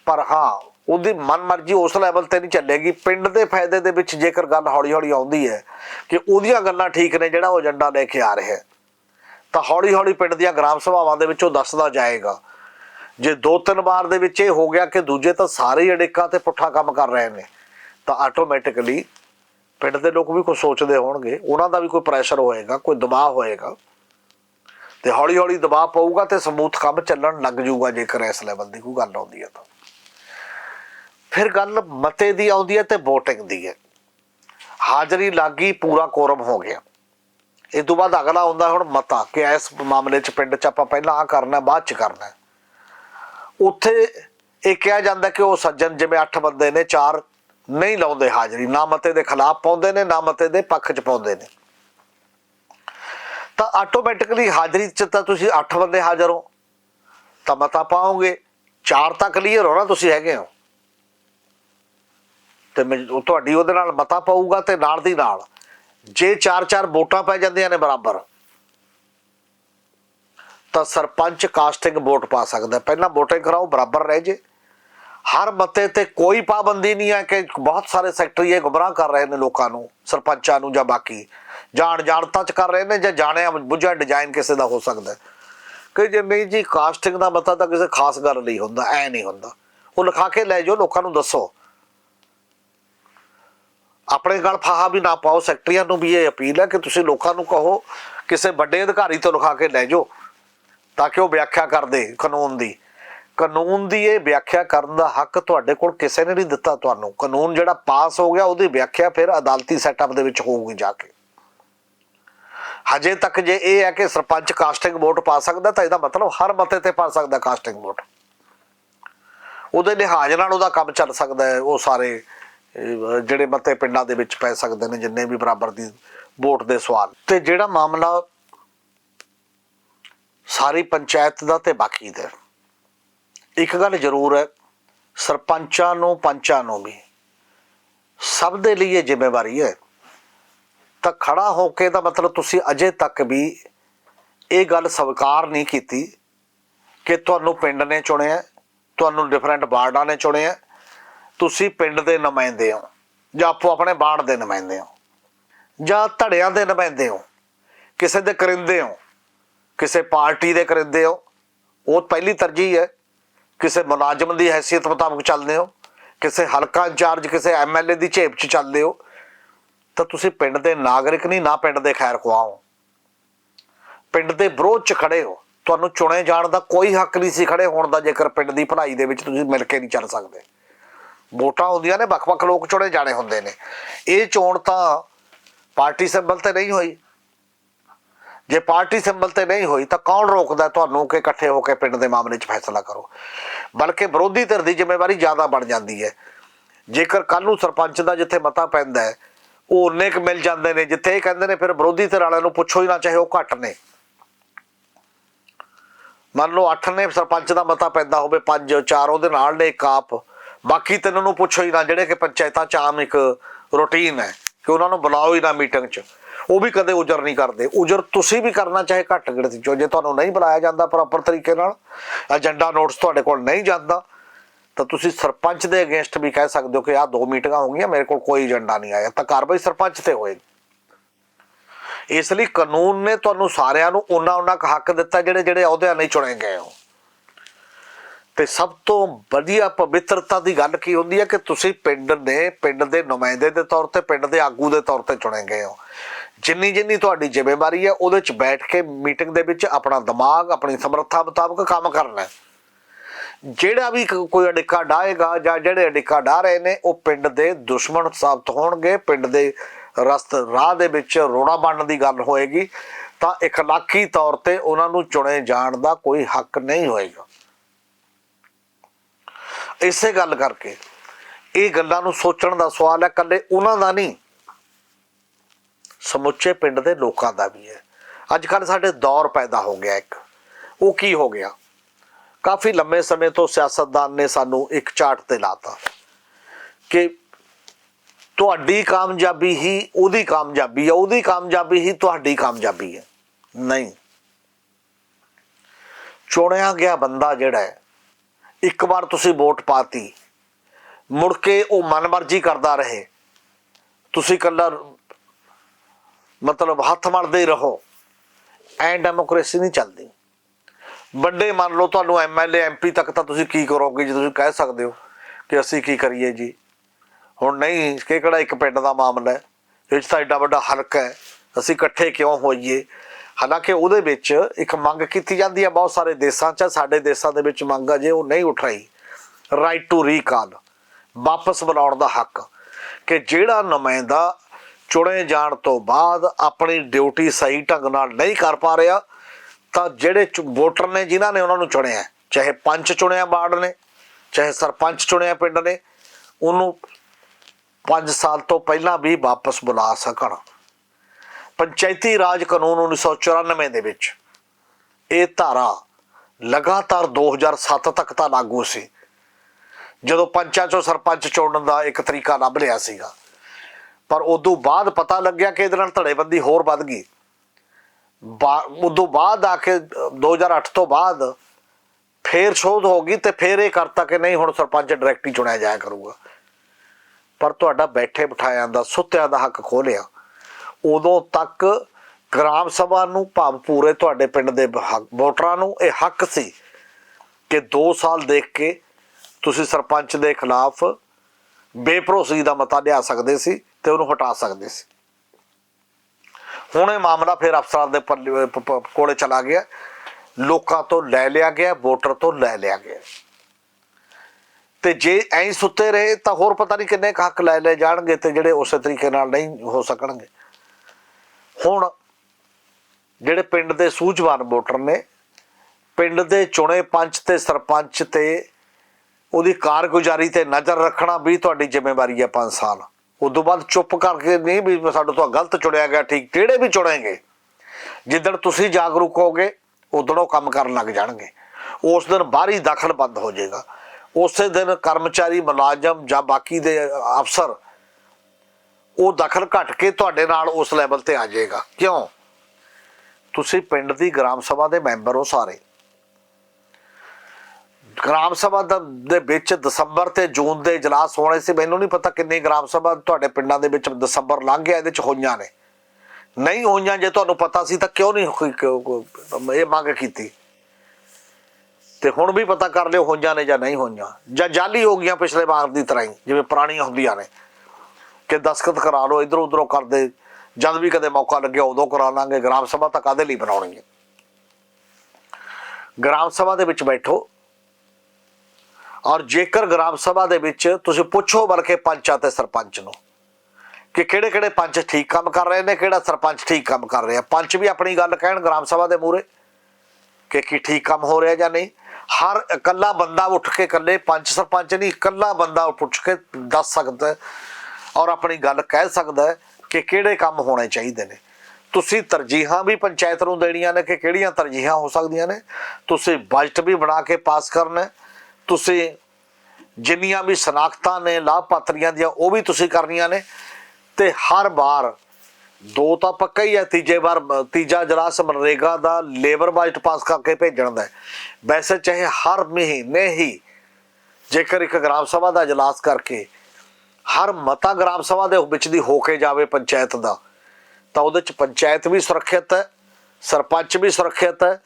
ਪਰ ਹਾਂ, ਉਹਦੀ ਮਨਮਰਜ਼ੀ ਉਸ ਲੈਵਲ ਤੇ ਨਹੀਂ ਚੱਲੇਗੀ। ਪਿੰਡ ਦੇ ਫਾਇਦੇ ਦੇ ਵਿੱਚ ਜੇਕਰ ਗੱਲ ਹੌਲੀ ਹੌਲੀ ਆਉਂਦੀ ਹੈ ਕਿ ਉਹਦੀਆਂ ਗੱਲਾਂ ਠੀਕ ਨੇ, ਜਿਹੜਾ ਉਹ ਏਜੰਡਾ ਲੈ ਕੇ ਆ ਰਿਹਾ ਤਾਂ ਹੌਲੀ ਹੌਲੀ ਪਿੰਡ ਦੀਆਂ ਗ੍ਰਾਮ ਸਭਾਵਾਂ ਦੇ ਵਿੱਚ ਉਹ ਦੱਸਦਾ ਜਾਏਗਾ। ਜੇ ਦੋ ਤਿੰਨ ਵਾਰ ਦੇ ਵਿੱਚ ਇਹ ਹੋ ਗਿਆ ਕਿ ਦੂਜੇ ਤਾਂ ਸਾਰੇ ਹੀ ਅੜਿੱਕਾ ਤੇ ਪੁੱਠਾ ਕੰਮ ਕਰ ਰਹੇ ਨੇ, ਤਾਂ ਆਟੋਮੈਟਿਕਲੀ ਪਿੰਡ ਦੇ ਲੋਕ ਵੀ ਕੁਝ ਸੋਚਦੇ ਹੋਣਗੇ। ਉਹਨਾਂ ਦਾ ਵੀ ਕੋਈ ਪ੍ਰੈਸ਼ਰ ਹੋਏਗਾ, ਕੋਈ ਦਬਾਅ ਹੋਏਗਾ। ਤੇ ਹੌਲੀ ਹੌਲੀ ਦਬਾਅ ਪਊਗਾ ਤੇ ਸਮੂਥ ਕੰਮ ਚੱਲਣ ਲੱਗ ਜਾਊਗਾ ਜੇਕਰ ਇਸ ਲੈਵਲ ਦੀ ਕੋਈ ਗੱਲ ਆਉਂਦੀ ਹੈ ਤਾਂ। ਫਿਰ ਗੱਲ ਮਤੇ ਦੀ ਆਉਂਦੀ ਹੈ ਤੇ VOTING ਦੀ ਹੈ। ਹਾਜ਼ਰੀ ਲੱਗੀ ਪੂਰਾ ਕੋਰਮ ਹੋ ਗਿਆ। ਇਹ ਤੋਂ ਬਾਅਦ ਅਗਲਾ ਹੁੰਦਾ ਹੁਣ ਮਤਾ ਕਿ ਇਸ ਮਾਮਲੇ 'ਚ ਪਿੰਡ 'ਚ ਆਪਾਂ ਪਹਿਲਾਂ ਆ ਕਰਨਾ, ਬਾਅਦ 'ਚ ਕਰਨਾ। ਉੱਥੇ ਇਹ ਕਿਹਾ ਜਾਂਦਾ ਕਿ ਉਹ ਸੱਜਣ ਜਿਵੇਂ 8 ਬੰਦੇ ਨੇ, ਚਾਰ ਨਹੀਂ ਲਾਉਂਦੇ ਹਾਜ਼ਰੀ, ਨਾ ਮਤੇ ਦੇ ਖਿਲਾਫ ਪਾਉਂਦੇ ਨੇ, ਨਾ ਮਤੇ ਦੇ ਪੱਖ 'ਚ ਪਾਉਂਦੇ ਨੇ। ਤਾਂ ਆਟੋਮੈਟਿਕਲੀ ਹਾਜ਼ਰੀ 'ਚ ਤਾਂ ਤੁਸੀਂ 8 ਬੰਦੇ ਹਾਜ਼ਰ ਹੋ। ਤਾਂ ਮਤਾ ਪਾਓਗੇ। ਚਾਰ ਤਾਂ ਕਲੀਅਰ ਹੋ ਨਾ, ਤੁਸੀਂ ਹੈਗੇ ਹੋ। ਤੇ ਮੈਂ- ਤੁਹਾਡੀ ਉਹਦੇ ਨਾਲ ਮਤਾ ਪਾਊਗਾ ਤੇ ਨਾਲ ਦੀ ਨਾਲ ਜੇ ਚਾਰ ਚਾਰ ਵੋਟਾਂ ਪੈ ਜਾਂਦੀਆਂ ਨੇ ਬਰਾਬਰ, ਤਾਂ ਸਰਪੰਚ ਕਾਸਟਿੰਗ ਵੋਟ ਪਾ ਸਕਦਾ। ਪਹਿਲਾਂ ਵੋਟਿੰਗ ਕਰਾਓ, ਬਰਾਬਰ ਰਹਿ ਜੇ। ਹਰ ਮਤੇ ਤੇ ਕੋਈ ਪਾਬੰਦੀ ਨਹੀਂ ਹੈ ਕਿ ਬਹੁਤ ਸਾਰੇ ਸੈਕਟਰੀ ਇਹ ਗੁੰਮਰਾਹ ਕਰ ਰਹੇ ਨੇ ਲੋਕਾਂ ਨੂੰ, ਸਰਪੰਚਾਂ ਨੂੰ ਜਾਂ ਬਾਕੀ। ਜਾਣ ਜਾਣਤਾ ਚ ਕਰ ਰਹੇ ਨੇ ਜਾਂ ਜਾਣਿਆ ਬੁੱਝਾ ਡਿਜ਼ਾਈਨ ਕਿਸੇ ਦਾ ਹੋ ਸਕਦਾ ਕਿ ਜੇ ਨਹੀਂ ਜੀ ਕਾਸਟਿੰਗ ਦਾ ਮਤਾ ਤਾਂ ਕਿਸੇ ਖਾਸ ਗੱਲ ਨਹੀਂ ਹੁੰਦਾ, ਐ ਨਹੀਂ ਹੁੰਦਾ। ਉਹ ਲਿਖਾ ਕੇ ਲੈ ਜਾਓ, ਲੋਕਾਂ ਨੂੰ ਦੱਸੋ। ਆਪਣੇ ਗਲ ਫਾਹਾ ਵੀ ਨਾ ਪਾਓ, ਸੈਕਟਰੀਆਂ ਨੂੰ ਵੀ ਇਹ ਅਪੀਲ ਹੈ ਕਿ ਤੁਸੀਂ ਲੋਕਾਂ ਨੂੰ ਕਹੋ, ਕਿਸੇ ਵੱਡੇ ਅਧਿਕਾਰੀ ਤੋਂ ਲਿਖਾ ਕੇ ਲੈ ਜਾਓ, ਤਾਂ ਕਿ ਉਹ ਵਿਆਖਿਆ ਕਰਦੇ ਕਾਨੂੰਨ ਦੀ। ਕਾਨੂੰਨ ਦੀ ਇਹ ਵਿਆਖਿਆ ਕਰਨ ਦਾ ਹੱਕ ਤੁਹਾਡੇ ਕੋਲ ਕਿਸੇ ਨੇ ਨਹੀਂ ਦਿੱਤਾ ਤੁਹਾਨੂੰ। ਕਾਨੂੰਨ ਜਿਹੜਾ ਪਾਸ ਹੋ ਗਿਆ, ਉਹਦੀ ਵਿਆਖਿਆ ਫਿਰ ਅਦਾਲਤੀ ਸੈਟਅਪ ਦੇ ਵਿੱਚ ਹੋਊਗੀ ਜਾ ਕੇ। ਹਜੇ ਤੱਕ ਜੇ ਇਹ ਹੈ ਕਿ ਸਰਪੰਚ ਕਾਸਟਿੰਗ ਵੋਟ ਪਾ ਸਕਦਾ, ਤਾਂ ਇਹਦਾ ਮਤਲਬ ਹਰ ਮਤੇ ਤੇ ਪਾ ਸਕਦਾ ਕਾਸਟਿੰਗ ਵੋਟ ਉਹਦੇ ਲਿਹਾਜ਼ ਨਾਲ ਉਹਦਾ ਕੰਮ ਚੱਲ ਸਕਦਾ ਹੈ, ਉਹ ਸਾਰੇ ਜਿਹੜੇ ਮਤੇ ਪਿੰਡਾਂ ਦੇ ਵਿੱਚ ਪੈ ਸਕਦੇ ਨੇ, ਜਿੰਨੇ ਵੀ ਬਰਾਬਰ ਦੀ ਵੋਟ ਦੇ ਸਵਾਲ। ਤੇ ਜਿਹੜਾ ਮਾਮਲਾ ਸਾਰੀ ਪੰਚਾਇਤ ਦਾ ਤੇ ਬਾਕੀ ਦਾ। ਇੱਕ ਗੱਲ ਜ਼ਰੂਰ ਹੈ, ਸਰਪੰਚਾਂ ਨੂੰ, ਪੰਚਾਂ ਨੂੰ ਵੀ। ਸਭ ਦੇ ਲਈ ਇਹ ਜ਼ਿੰਮੇਵਾਰੀ ਹੈ। ਤਾਂ ਖੜਾ ਹੋ ਕੇ ਦਾ ਮਤਲਬ ਤੁਸੀਂ ਅਜੇ ਤੱਕ ਵੀ ਇਹ ਗੱਲ ਸਵੀਕਾਰ ਨਹੀਂ ਕੀਤੀ ਕਿ ਤੁਹਾਨੂੰ ਪਿੰਡ ਨੇ ਚੁਣਿਆ, ਤੁਹਾਨੂੰ ਡਿਫਰੈਂਟ ਵਾਰਡਾਂ ਨੇ ਚੁਣਿਆ ਤੁਸੀਂ ਪਿੰਡ ਦੇ ਨੁਮਾਇੰਦੇ ਹੋ ਜਾਂ ਆਪੋ ਆਪਣੇ ਬਾੜ ਦੇ ਨੁਮਾਇੰਦੇ ਹੋ ਜਾਂ ਧੜਿਆਂ ਦੇ ਨੁਮਾਇੰਦੇ ਹੋ, ਕਿਸੇ ਦੇ ਕਰਿੰਦੇ ਹੋ, ਕਿਸੇ ਪਾਰਟੀ ਦੇ ਕਰਿੰਦੇ ਹੋ, ਉਹ ਪਹਿਲੀ ਤਰਜੀਹ ਹੈ। ਕਿਸੇ ਮੁਲਾਜ਼ਮ ਦੀ ਹੈਸੀਅਤ ਮੁਤਾਬਕ ਚੱਲਦੇ ਹੋ, ਕਿਸੇ ਹਲਕਾ ਇੰਚਾਰਜ, ਕਿਸੇ ਐਮਐਲਏ ਦੀ ਝੇਪ 'ਚ ਚੱਲਦੇ ਹੋ, ਤਾਂ ਤੁਸੀਂ ਪਿੰਡ ਦੇ ਨਾਗਰਿਕ ਨਹੀਂ, ਨਾ ਪਿੰਡ ਦੇ ਖੈਰ ਖੁਆਓ ਪਿੰਡ ਦੇ ਵਿਰੋਧ 'ਚ ਖੜੇ ਹੋ, ਤੁਹਾਨੂੰ ਚੁਣੇ ਜਾਣ ਦਾ ਕੋਈ ਹੱਕ ਨਹੀਂ ਸੀ ਖੜੇ ਹੋਣ ਦਾ ਜੇਕਰ ਪਿੰਡ ਦੀ ਭਲਾਈ ਦੇ ਵਿੱਚ ਤੁਸੀਂ ਮਿਲ ਕੇ ਨਹੀਂ ਚੱਲ ਸਕਦੇ। ਵੋਟਾਂ ਹੁੰਦੀਆਂ ਨੇ, ਵੱਖ-ਵੱਖ ਲੋਕ ਚੁਣੇ ਜਾਣੇ ਹੁੰਦੇ ਨੇ। ਇਹ ਚੋਣ ਤਾਂ ਪਾਰਟੀ ਸਿੰਬਲ ਤੇ ਨਹੀਂ ਹੋਈ। ਜੇ ਪਾਰਟੀ ਸਿੰਬਲ ਤੇ ਨਹੀਂ ਹੋਈ, ਤਾਂ ਕੌਣ ਰੋਕਦਾ ਤੁਹਾਨੂੰ ਕਿ ਇਕੱਠੇ ਹੋ ਕੇ ਪਿੰਡ ਦੇ ਮਾਮਲੇ 'ਚ ਫੈਸਲਾ ਕਰੋ? ਬਲਕਿ ਵਿਰੋਧੀ ਧਿਰ ਦੀ ਜ਼ਿੰਮੇਵਾਰੀ ਜ਼ਿਆਦਾ ਬਣ ਜਾਂਦੀ ਹੈ। ਜੇਕਰ ਕੱਲ ਨੂੰ ਸਰਪੰਚ ਦਾ ਜਿੱਥੇ ਮਤਾ ਪੈਂਦਾ ਹੈ, ਉਹ ਉਨੇ ਕੁ ਮਿਲ ਜਾਂਦੇ ਨੇ, ਜਿੱਥੇ ਇਹ ਕਹਿੰਦੇ ਨੇ, ਫਿਰ ਵਿਰੋਧੀ ਧਿਰ ਵਾਲਿਆਂ ਨੂੰ ਪੁੱਛੋ ਹੀ ਨਾ, ਚਾਹੇ ਉਹ ਘੱਟ ਨੇ। ਮੰਨ ਲਓ 8 ਨੇ ਸਰਪੰਚ ਦਾ ਮਤਾ ਪੈਂਦਾ ਹੋਵੇ 5 4 ਉਹਦੇ ਨਾਲ ਨੇ ਇੱਕ ਆਪ। ਬਾਕੀ ਤਿੰਨ ਨੂੰ ਪੁੱਛੋ ਹੀ ਨਾ, ਜਿਹੜੇ ਕਿ ਪੰਚਾਇਤਾਂ ਚ ਆਮ ਇੱਕ ਰੁਟੀਨ ਹੈ ਕਿ ਉਹਨਾਂ ਨੂੰ ਬੁਲਾਓ ਹੀ ਨਾ ਮੀਟਿੰਗ 'ਚ, ਉਹ ਵੀ ਕਦੇ ਉਜਰ ਨਹੀਂ ਕਰਦੇ। ਉਜਰ ਤੁਸੀਂ ਵੀ ਕਰਨਾ ਚਾਹੇ ਘੱਟ ਗਿਣਤੀ 'ਚੋਂ, ਜੇ ਤੁਹਾਨੂੰ ਨਹੀਂ ਬੁਲਾਇਆ ਜਾਂਦਾ ਪ੍ਰੋਪਰ ਤਰੀਕੇ ਨਾਲ ਏਜੰਡਾ ਨੋਟਸ ਤੁਹਾਡੇ ਕੋਲ ਨਹੀਂ ਜਾਂਦਾ, ਤਾਂ ਤੁਸੀਂ ਸਰਪੰਚ ਦੇ ਅਗੇਂਸਟ ਵੀ ਕਹਿ ਸਕਦੇ ਹੋ ਕਿ ਆਹ ਦੋ ਮੀਟਿੰਗਾਂ ਹੋ ਗਈਆਂ, ਮੇਰੇ ਕੋਲ ਕੋਈ ਏਜੰਡਾ ਨਹੀਂ ਆਇਆ। ਤਾਂ ਕਾਰਵਾਈ ਸਰਪੰਚ ਤੇ ਹੋਏਗੀ। ਇਸ ਲਈ ਕਾਨੂੰਨ ਨੇ ਤੁਹਾਨੂੰ ਸਾਰਿਆਂ ਨੂੰ ਉਹਨਾਂ ਉਹਨਾਂ ਕੁ ਹੱਕ ਦਿੱਤਾ ਜਿਹੜੇ ਜਿਹੜੇ ਅਹੁਦਿਆਂ ਨਹੀਂ ਚੁਣੇ ਗਏ ਹੋ। ਤੇ ਸਭ ਤੋਂ ਵਧੀਆ ਪਵਿੱਤਰਤਾ ਦੀ ਗੱਲ ਕੀ ਹੁੰਦੀ ਹੈ ਕਿ ਤੁਸੀਂ ਪਿੰਡ ਨੇ, ਪਿੰਡ ਦੇ ਨੁਮਾਇੰਦੇ ਦੇ ਤੌਰ ਤੇ, ਪਿੰਡ ਦੇ ਆਗੂ ਦੇ ਤੌਰ ਤੇ ਚੁਣੇ ਗਏ ਹੋ। ਜਿੰਨੀ ਜਿੰਨੀ ਤੁਹਾਡੀ ਜ਼ਿੰਮੇਵਾਰੀ ਹੈ, ਉਹਦੇ ਚ ਬੈਠ ਕੇ ਮੀਟਿੰਗ ਦੇ ਵਿੱਚ ਆਪਣਾ ਦਿਮਾਗ, ਆਪਣੀ ਸਮਰੱਥਾ ਮੁਤਾਬਕ ਕੰਮ ਕਰਨਾ ਹੈ। ਜਿਹੜਾ ਵੀ ਕੋਈ ਅੜਿੱਕਾ ਡਾਏਗਾ ਜਾਂ ਜਿਹੜੇ ਅੜਿੱਕਾ ਡਾ ਰਹੇ ਨੇ, ਉਹ ਪਿੰਡ ਦੇ ਦੁਸ਼ਮਣ ਸਾਬਤ ਹੋਣਗੇ। ਪਿੰਡ ਦੇ ਰਸਤ, ਰਾਹ ਦੇ ਵਿੱਚ ਰੋੜਾ ਬਣਨ ਦੀ ਗੱਲ ਹੋਏਗੀ, ਤਾਂ ਇਖਲਾਕੀ ਤੌਰ ਤੇ ਉਹਨਾਂ ਨੂੰ ਚੁਣੇ ਜਾਣ ਦਾ ਕੋਈ ਹੱਕ ਨਹੀਂ ਹੋਏਗਾ। ਇਸੇ ਗੱਲ ਕਰਕੇ। ਇਹ ਗੱਲਾਂ ਨੂੰ ਸੋਚਣ ਦਾ ਸਵਾਲ ਹੈ ਕੱਲੇ ਉਹਨਾਂ ਦਾ ਨਹੀਂ। ਸਮੁੱਚੇ ਪਿੰਡ ਦੇ ਲੋਕਾਂ ਦਾ ਵੀ ਹੈ। ਅੱਜ ਕੱਲ ਸਾਡੇ ਦੌਰ ਪੈਦਾ ਹੋ ਗਿਆ ਇੱਕ। ਉਹ ਕੀ ਹੋ ਗਿਆ? ਕਾਫੀ ਲੰਮੇ ਸਮੇਂ ਤੋਂ ਸਿਆਸਤਦਾਨ ਨੇ ਸਾਨੂੰ ਇੱਕ ਚਾਰਟ ਤੇ ਲਾਤਾ ਕਿ ਤੁਹਾਡੀ ਕਾਮਯਾਬੀ ਹੀ ਉਹਦੀ ਕਾਮਯਾਬੀ ਹੈ, ਉਹਦੀ ਕਾਮਯਾਬੀ ਹੀ ਤੁਹਾਡੀ ਕਾਮਯਾਬੀ ਹੈ। ਨਹੀਂ। ਚੁਣਿਆ ਗਿਆ ਬੰਦਾ ਜਿਹੜਾ ਹੈ ਇੱਕ ਵਾਰ ਤੁਸੀਂ ਵੋਟ ਪਾਤੀ, ਮੁੜ ਕੇ ਉਹ ਮਨਮਰਜ਼ੀ ਕਰਦਾ ਰਹੇ। ਤੁਸੀਂ ਕੱਲਾ ਮਤਲਬ ਹੱਥ ਮਲਦੇ ਹੀ ਰਹੋ। ਐ ਡੈਮੋਕ੍ਰੇਸੀ ਨਹੀਂ ਚੱਲਦੀ। ਵੱਡੇ ਮੰਨ ਲਓ ਤੁਹਾਨੂੰ ਐਮਐਲਏ ਐਮਪੀ ਤੱਕ ਤਾਂ ਤੁਸੀਂ ਕੀ ਕਰੋਗੇ ਜੇ? ਤੁਸੀਂ ਕਹਿ ਸਕਦੇ ਹੋ ਕਿ ਅਸੀਂ ਕੀ ਕਰੀਏ ਜੀ? ਹੁਣ ਨਹੀਂ, ਕਿ ਕਿਹੜਾ ਇੱਕ ਪਿੰਡ ਦਾ ਮਾਮਲਾ ਹੈ? ਇਹ 'ਚ ਤਾਂ ਐਡਾ ਵੱਡਾ ਹਲਕਾ ਹੈ। ਅਸੀਂ ਇਕੱਠੇ ਕਿਉਂ ਹੋਈਏ? ਹਾਲਾਂਕਿ ਉਹਦੇ ਵਿੱਚ ਇੱਕ ਮੰਗ ਕੀਤੀ ਜਾਂਦੀ ਹੈ ਬਹੁਤ ਸਾਰੇ ਦੇਸ਼ਾਂ 'ਚ, ਸਾਡੇ ਦੇਸ਼ਾਂ ਦੇ ਵਿੱਚ ਮੰਗ ਆ ਜੇ ਉਹ ਨਹੀਂ ਉਠਾਈ ਰਾਈਟ ਟੂ ਰੀਕਾਲ ਵਾਪਸ ਬੁਲਾਉਣ ਦਾ ਹੱਕ, ਕਿ ਜਿਹੜਾ ਨੁਮਾਇੰਦਾ ਚੁਣੇ ਜਾਣ ਤੋਂ ਬਾਅਦ ਆਪਣੀ ਡਿਊਟੀ ਸਹੀ ਢੰਗ ਨਾਲ ਨਹੀਂ ਕਰ ਪਾ ਰਿਹਾ, ਤਾਂ ਜਿਹੜੇ ਚੁ- ਵੋਟਰ ਨੇ ਜਿਨ੍ਹਾਂ ਨੇ ਉਹਨਾਂ ਨੂੰ ਚੁਣਿਆ, ਚਾਹੇ ਪੰਚ ਚੁਣਿਆ ਵਾਰਡ ਨੇ, ਚਾਹੇ ਸਰਪੰਚ ਚੁਣਿਆ ਪਿੰਡ ਨੇ, ਉਹਨੂੰ 5 ਸਾਲ ਤੋਂ ਪਹਿਲਾਂ ਵੀ ਵਾਪਸ ਬੁਲਾ ਸਕਣ। ਪੰਚਾਇਤੀ ਰਾਜ ਕਾਨੂੰਨ 1994 ਦੇ ਵਿੱਚ ਇਹ ਧਾਰਾ ਲਗਾਤਾਰ 2007 ਤੱਕ ਤਾਂ ਲਾਗੂ ਸੀ। ਜਦੋਂ ਪੰਚਾਂ ਚੋਂ ਸਰਪੰਚ ਚੁਣਨ ਦਾ ਇੱਕ ਤਰੀਕਾ ਲੱਭ ਲਿਆ ਸੀਗਾ ਪਰ ਉਦੋਂ ਬਾਅਦ ਪਤਾ ਲੱਗਿਆ ਕਿ ਇਹਦੇ ਨਾਲ ਧੜੇਬੰਦੀ ਹੋਰ ਵੱਧ ਗਈ। ਬਾ- ਉਦੋਂ ਬਾਅਦ ਆ ਕੇ ਅ, 2008 ਤੋਂ ਬਾਅਦ ਫੇਰ ਸੋਧ ਹੋ ਗਈ ਤੇ ਫੇਰ ਇਹ ਕਰਤਾ ਕਿ ਨਹੀਂ ਹੁਣ ਸਰਪੰਚ ਡਾਇਰੈਕਟ ਹੀ ਚੁਣਿਆ ਜਾਇਆ ਕਰੂਗਾ। ਪਰ ਤੁਹਾਡਾ ਬੈਠੇ ਬਿਠਾਇਆਂ ਦਾ ਸੁੱਤਿਆਂ ਦਾ ਹੱਕ ਖੋਲਿਆ ਉਦੋਂ ਤੱਕ ਗ੍ਰਾਮ ਸਭਾ ਨੂੰ, ਭਾਵ ਪੂਰੇ ਤੁਹਾਡੇ ਪਿੰਡ ਦੇ ਹੱਕ- ਵੋਟਰਾਂ ਨੂੰ ਇਹ ਹੱਕ ਸੀ ਕਿ 2 ਸਾਲ ਦੇਖ ਕੇ ਤੁਸੀਂ ਸਰਪੰਚ ਦੇ ਖਿਲਾਫ ਬੇਭਰੋਸਗੀ ਦਾ ਮਤਾ ਲਿਆ ਸਕਦੇ ਸੀ ਤੇ ਉਹਨੂੰ ਹਟਾ ਸਕਦੇ ਸੀ। ਹੁਣ ਇਹ ਮਾਮਲਾ ਫਿਰ ਅਫਸਰਾਂ ਦੇ ਪੱਲੇ- ਪ- ਪ- ਕੋਲੇ ਚਲਾ ਗਿਆ। ਲੋਕਾਂ ਤੋਂ ਲੈ ਲਿਆ ਗਿਆ, ਵੋਟਰ ਤੋਂ ਲੈ ਲਿਆ ਗਿਆ। ਤੇ ਜੇ ਐਂ ਸੁੱਤੇ ਰਹੇ ਤਾਂ ਹੋਰ ਪਤਾ ਨਹੀਂ ਕਿੰਨੇ ਕੁ ਹੱਕ ਲੈ ਲੈ ਜਾਣਗੇ ਤੇ ਜਿਹੜੇ ਉਸੇ ਤਰੀਕੇ ਨਾਲ ਨਹੀਂ ਹੋ ਸਕਣਗੇ। ਹੁਣ ਜਿਹੜੇ ਪਿੰਡ ਦੇ ਸੂਝਵਾਨ ਵੋਟਰ ਨੇ, ਪਿੰਡ ਦੇ ਚੁਣੇ ਪੰਚ ਤੇ ਸਰਪੰਚ ਤੇ ਉਹਦੀ ਕਾਰਗੁਜ਼ਾਰੀ ਤੇ ਨਜ਼ਰ ਰੱਖਣਾ ਵੀ ਤੁਹਾਡੀ ਜ਼ਿੰਮੇਵਾਰੀ ਹੈ 5 ਸਾਲ। ਉਦੋਂ ਬਾਅਦ ਚੁੱਪ ਕਰਕੇ ਨਹੀਂ ਵੀ ਸਾਡੇ ਤੋਂ ਗਲਤ ਚੁਣਿਆ ਗਿਆ, ਠੀਕ ਕਿਹੜੇ ਵੀ ਚੁਣੇਗੇ, ਜਿੱਦਣ ਤੁਸੀਂ ਜਾਗਰੂਕ ਹੋਗੇ ਉਦੋਂ ਉਹ ਕੰਮ ਕਰਨ ਲੱਗ ਜਾਣਗੇ। ਉਸ ਦਿਨ ਬਾਹਰੀ ਦਖਲ ਬੰਦ ਹੋ ਜਾਏਗਾ। ਉਸੇ ਦਿਨ ਕਰਮਚਾਰੀ ਮੁਲਾਜ਼ਮ ਜਾਂ ਬਾਕੀ ਦੇ ਅਫਸਰ ਉਹ ਦਖਲ ਘਟ ਕੇ ਤੁਹਾਡੇ ਨਾਲ ਉਸ ਲੈਵਲ ਤੇ ਆ ਜਾਏਗਾ। ਕਿਉਂ? ਤੁਸੀਂ ਪਿੰਡ ਦੀ ਗ੍ਰਾਮ ਸਭਾ ਦੇ ਮੈਂਬਰ ਹੋ ਸਾਰੇ। ਗ੍ਰਾਮ ਸਭਾ ਦੇ ਵਿੱਚ ਦਸੰਬਰ ਤੇ ਜੂਨ ਦੇ ਇਜਲਾਸ ਹੋਣੇ ਸੀ। ਮੈਨੂੰ ਨਹੀਂ ਪਤਾ ਕਿੰਨੀ ਗ੍ਰਾਮ ਸਭਾ ਤੁਹਾਡੇ ਪਿੰਡਾਂ ਦੇ ਵਿੱਚ ਦਸੰਬਰ ਲੰਘ ਗਿਆ, ਇਹਦੇ ਚ ਹੋਈਆਂ ਨੇ। ਨਹੀਂ ਹੋਈਆਂ ਜੇ ਤੁਹਾਨੂੰ ਪਤਾ ਸੀ ਤਾਂ ਕਿਉਂ ਨਹੀਂ ਇਹ ਮੰਗ ਕੀਤੀ। ਤੇ ਹੁਣ ਵੀ ਪਤਾ ਕਰ ਲਿਓ ਹੋਈਆਂ ਨੇ ਜਾਂ ਨਹੀਂ ਹੋਈਆਂ। ਜਾਂ ਜਾਲੀ ਹੋ ਗਈਆਂ ਪਿਛਲੇ ਵਾਰ ਦੀ ਤਰ੍ਹਾਂ ਹੀ, ਜਿਵੇਂ ਪੁਰਾਣੀਆਂ ਹੁੰਦੀਆਂ ਨੇ। ਕਿ ਦਸਖਤ ਕਰਾ ਲਓ, ਇਧਰ ਉਧਰੋਂ ਕਰਦੇ ਜਦ ਵੀ ਕਦੇ ਮੌਕਾ ਲੱਗਿਆ, ਉਦੋਂ ਕਰਾ ਲਾਂਗੇ। ਗ੍ਰਾਮ ਸਭਾ ਤਾਂ ਕਾਦੇ ਲਈ ਬਣਾਉਣੀ ਹੈ ਗ੍ਰਾਮ ਸਭਾ ਦੇ ਵਿੱਚ ਬੈਠੋ। ਔਰ ਜੇਕਰ ਗ੍ਰਾਮ ਸਭਾ ਦੇ ਵਿੱਚ ਤੁਸੀਂ ਪੁੱਛੋ ਬਲਕਿ ਪੰਚਾਂ ਤੇ ਸਰਪੰਚ ਨੂੰ ਕਿ ਕਿਹੜੇ ਕਿਹੜੇ ਪੰਚ ਠੀਕ ਕੰਮ ਕਰ ਰਹੇ ਨੇ, ਕਿਹੜਾ ਸਰਪੰਚ ਠੀਕ ਕੰਮ ਕਰ ਰਿਹਾ। ਪੰਚ ਵੀ ਆਪਣੀ ਗੱਲ ਕਹਿਣ ਗ੍ਰਾਮ ਸਭਾ ਦੇ ਮੂਹਰੇ ਕਿ ਕੀ ਠੀਕ ਕੰਮ ਹੋ ਰਿਹਾ ਜਾਂ ਨਹੀਂ। ਹਰ ਇਕੱਲਾ ਬੰਦਾ ਉੱਠ ਕੇ ਇਕੱਲੇ ਪੰਚ ਸਰਪੰਚ ਨਹੀਂ, ਇਕੱਲਾ ਬੰਦਾ ਉੱਠ ਕੇ ਦੱਸ ਸਕਦਾ। ਔਰ ਆਪਣੀ ਗੱਲ ਕਹਿ ਸਕਦਾ ਹੈ ਕਿ ਕਿਹੜੇ ਕੰਮ ਹੋਣੇ ਚਾਹੀਦੇ ਨੇ। ਤੁਸੀਂ ਤਰਜੀਹਾਂ ਵੀ ਪੰਚਾਇਤ ਨੂੰ ਦੇਣੀਆਂ ਨੇ ਕਿ ਕਿਹੜੀਆਂ ਤਰਜੀਹਾਂ ਹੋ ਸਕਦੀਆਂ ਨੇ। ਤੁਸੀਂ ਬਜਟ ਵੀ ਬਣਾ ਕੇ ਪਾਸ ਕਰਨਾ ਤੁਸੀਂ ਜਿੰਨੀਆਂ ਵੀ ਸਨਾਖਤਾਂ ਨੇ, ਲਾਭਪਾਤਰੀਆਂ ਦੀਆਂ, ਉਹ ਵੀ ਤੁਸੀਂ ਕਰਨੀਆਂ ਨੇ। ਤੇ ਹਰ ਵਾਰ, ਦੋ ਤਾਂ ਪੱਕਾ ਹੀ ਹੈ, ਤੀਜੇ ਵਾਰ, ਤੀਜਾ ਜਲਾਸ ਮਨਰੇਗਾ ਦਾ ਲੇਬਰ ਬਜਟ ਪਾਸ ਕਰਕੇ ਭੇਜਣ ਦਾ ਵੈਸੇ ਚਾਹੇ ਹਰ ਮਹੀਨੇ ਹੀ ਜੇਕਰ ਇੱਕ ਗ੍ਰਾਮ ਸਭਾ ਦਾ ਇਜਲਾਸ ਕਰਕੇ ਹਰ ਮਤਾ ਗ੍ਰਾਮ ਸਭਾ ਦੇ ਵਿੱਚ ਦੀ ਹੋ ਕੇ ਜਾਵੇ ਪੰਚਾਇਤ ਦਾ, ਤਾਂ ਉਹਦੇ ਚ ਪੰਚਾਇਤ ਵੀ ਸੁਰੱਖਿਅਤ ਹੈ, ਸਰਪੰਚ ਵੀ ਸੁਰੱਖਿਅਤ ਹੈ,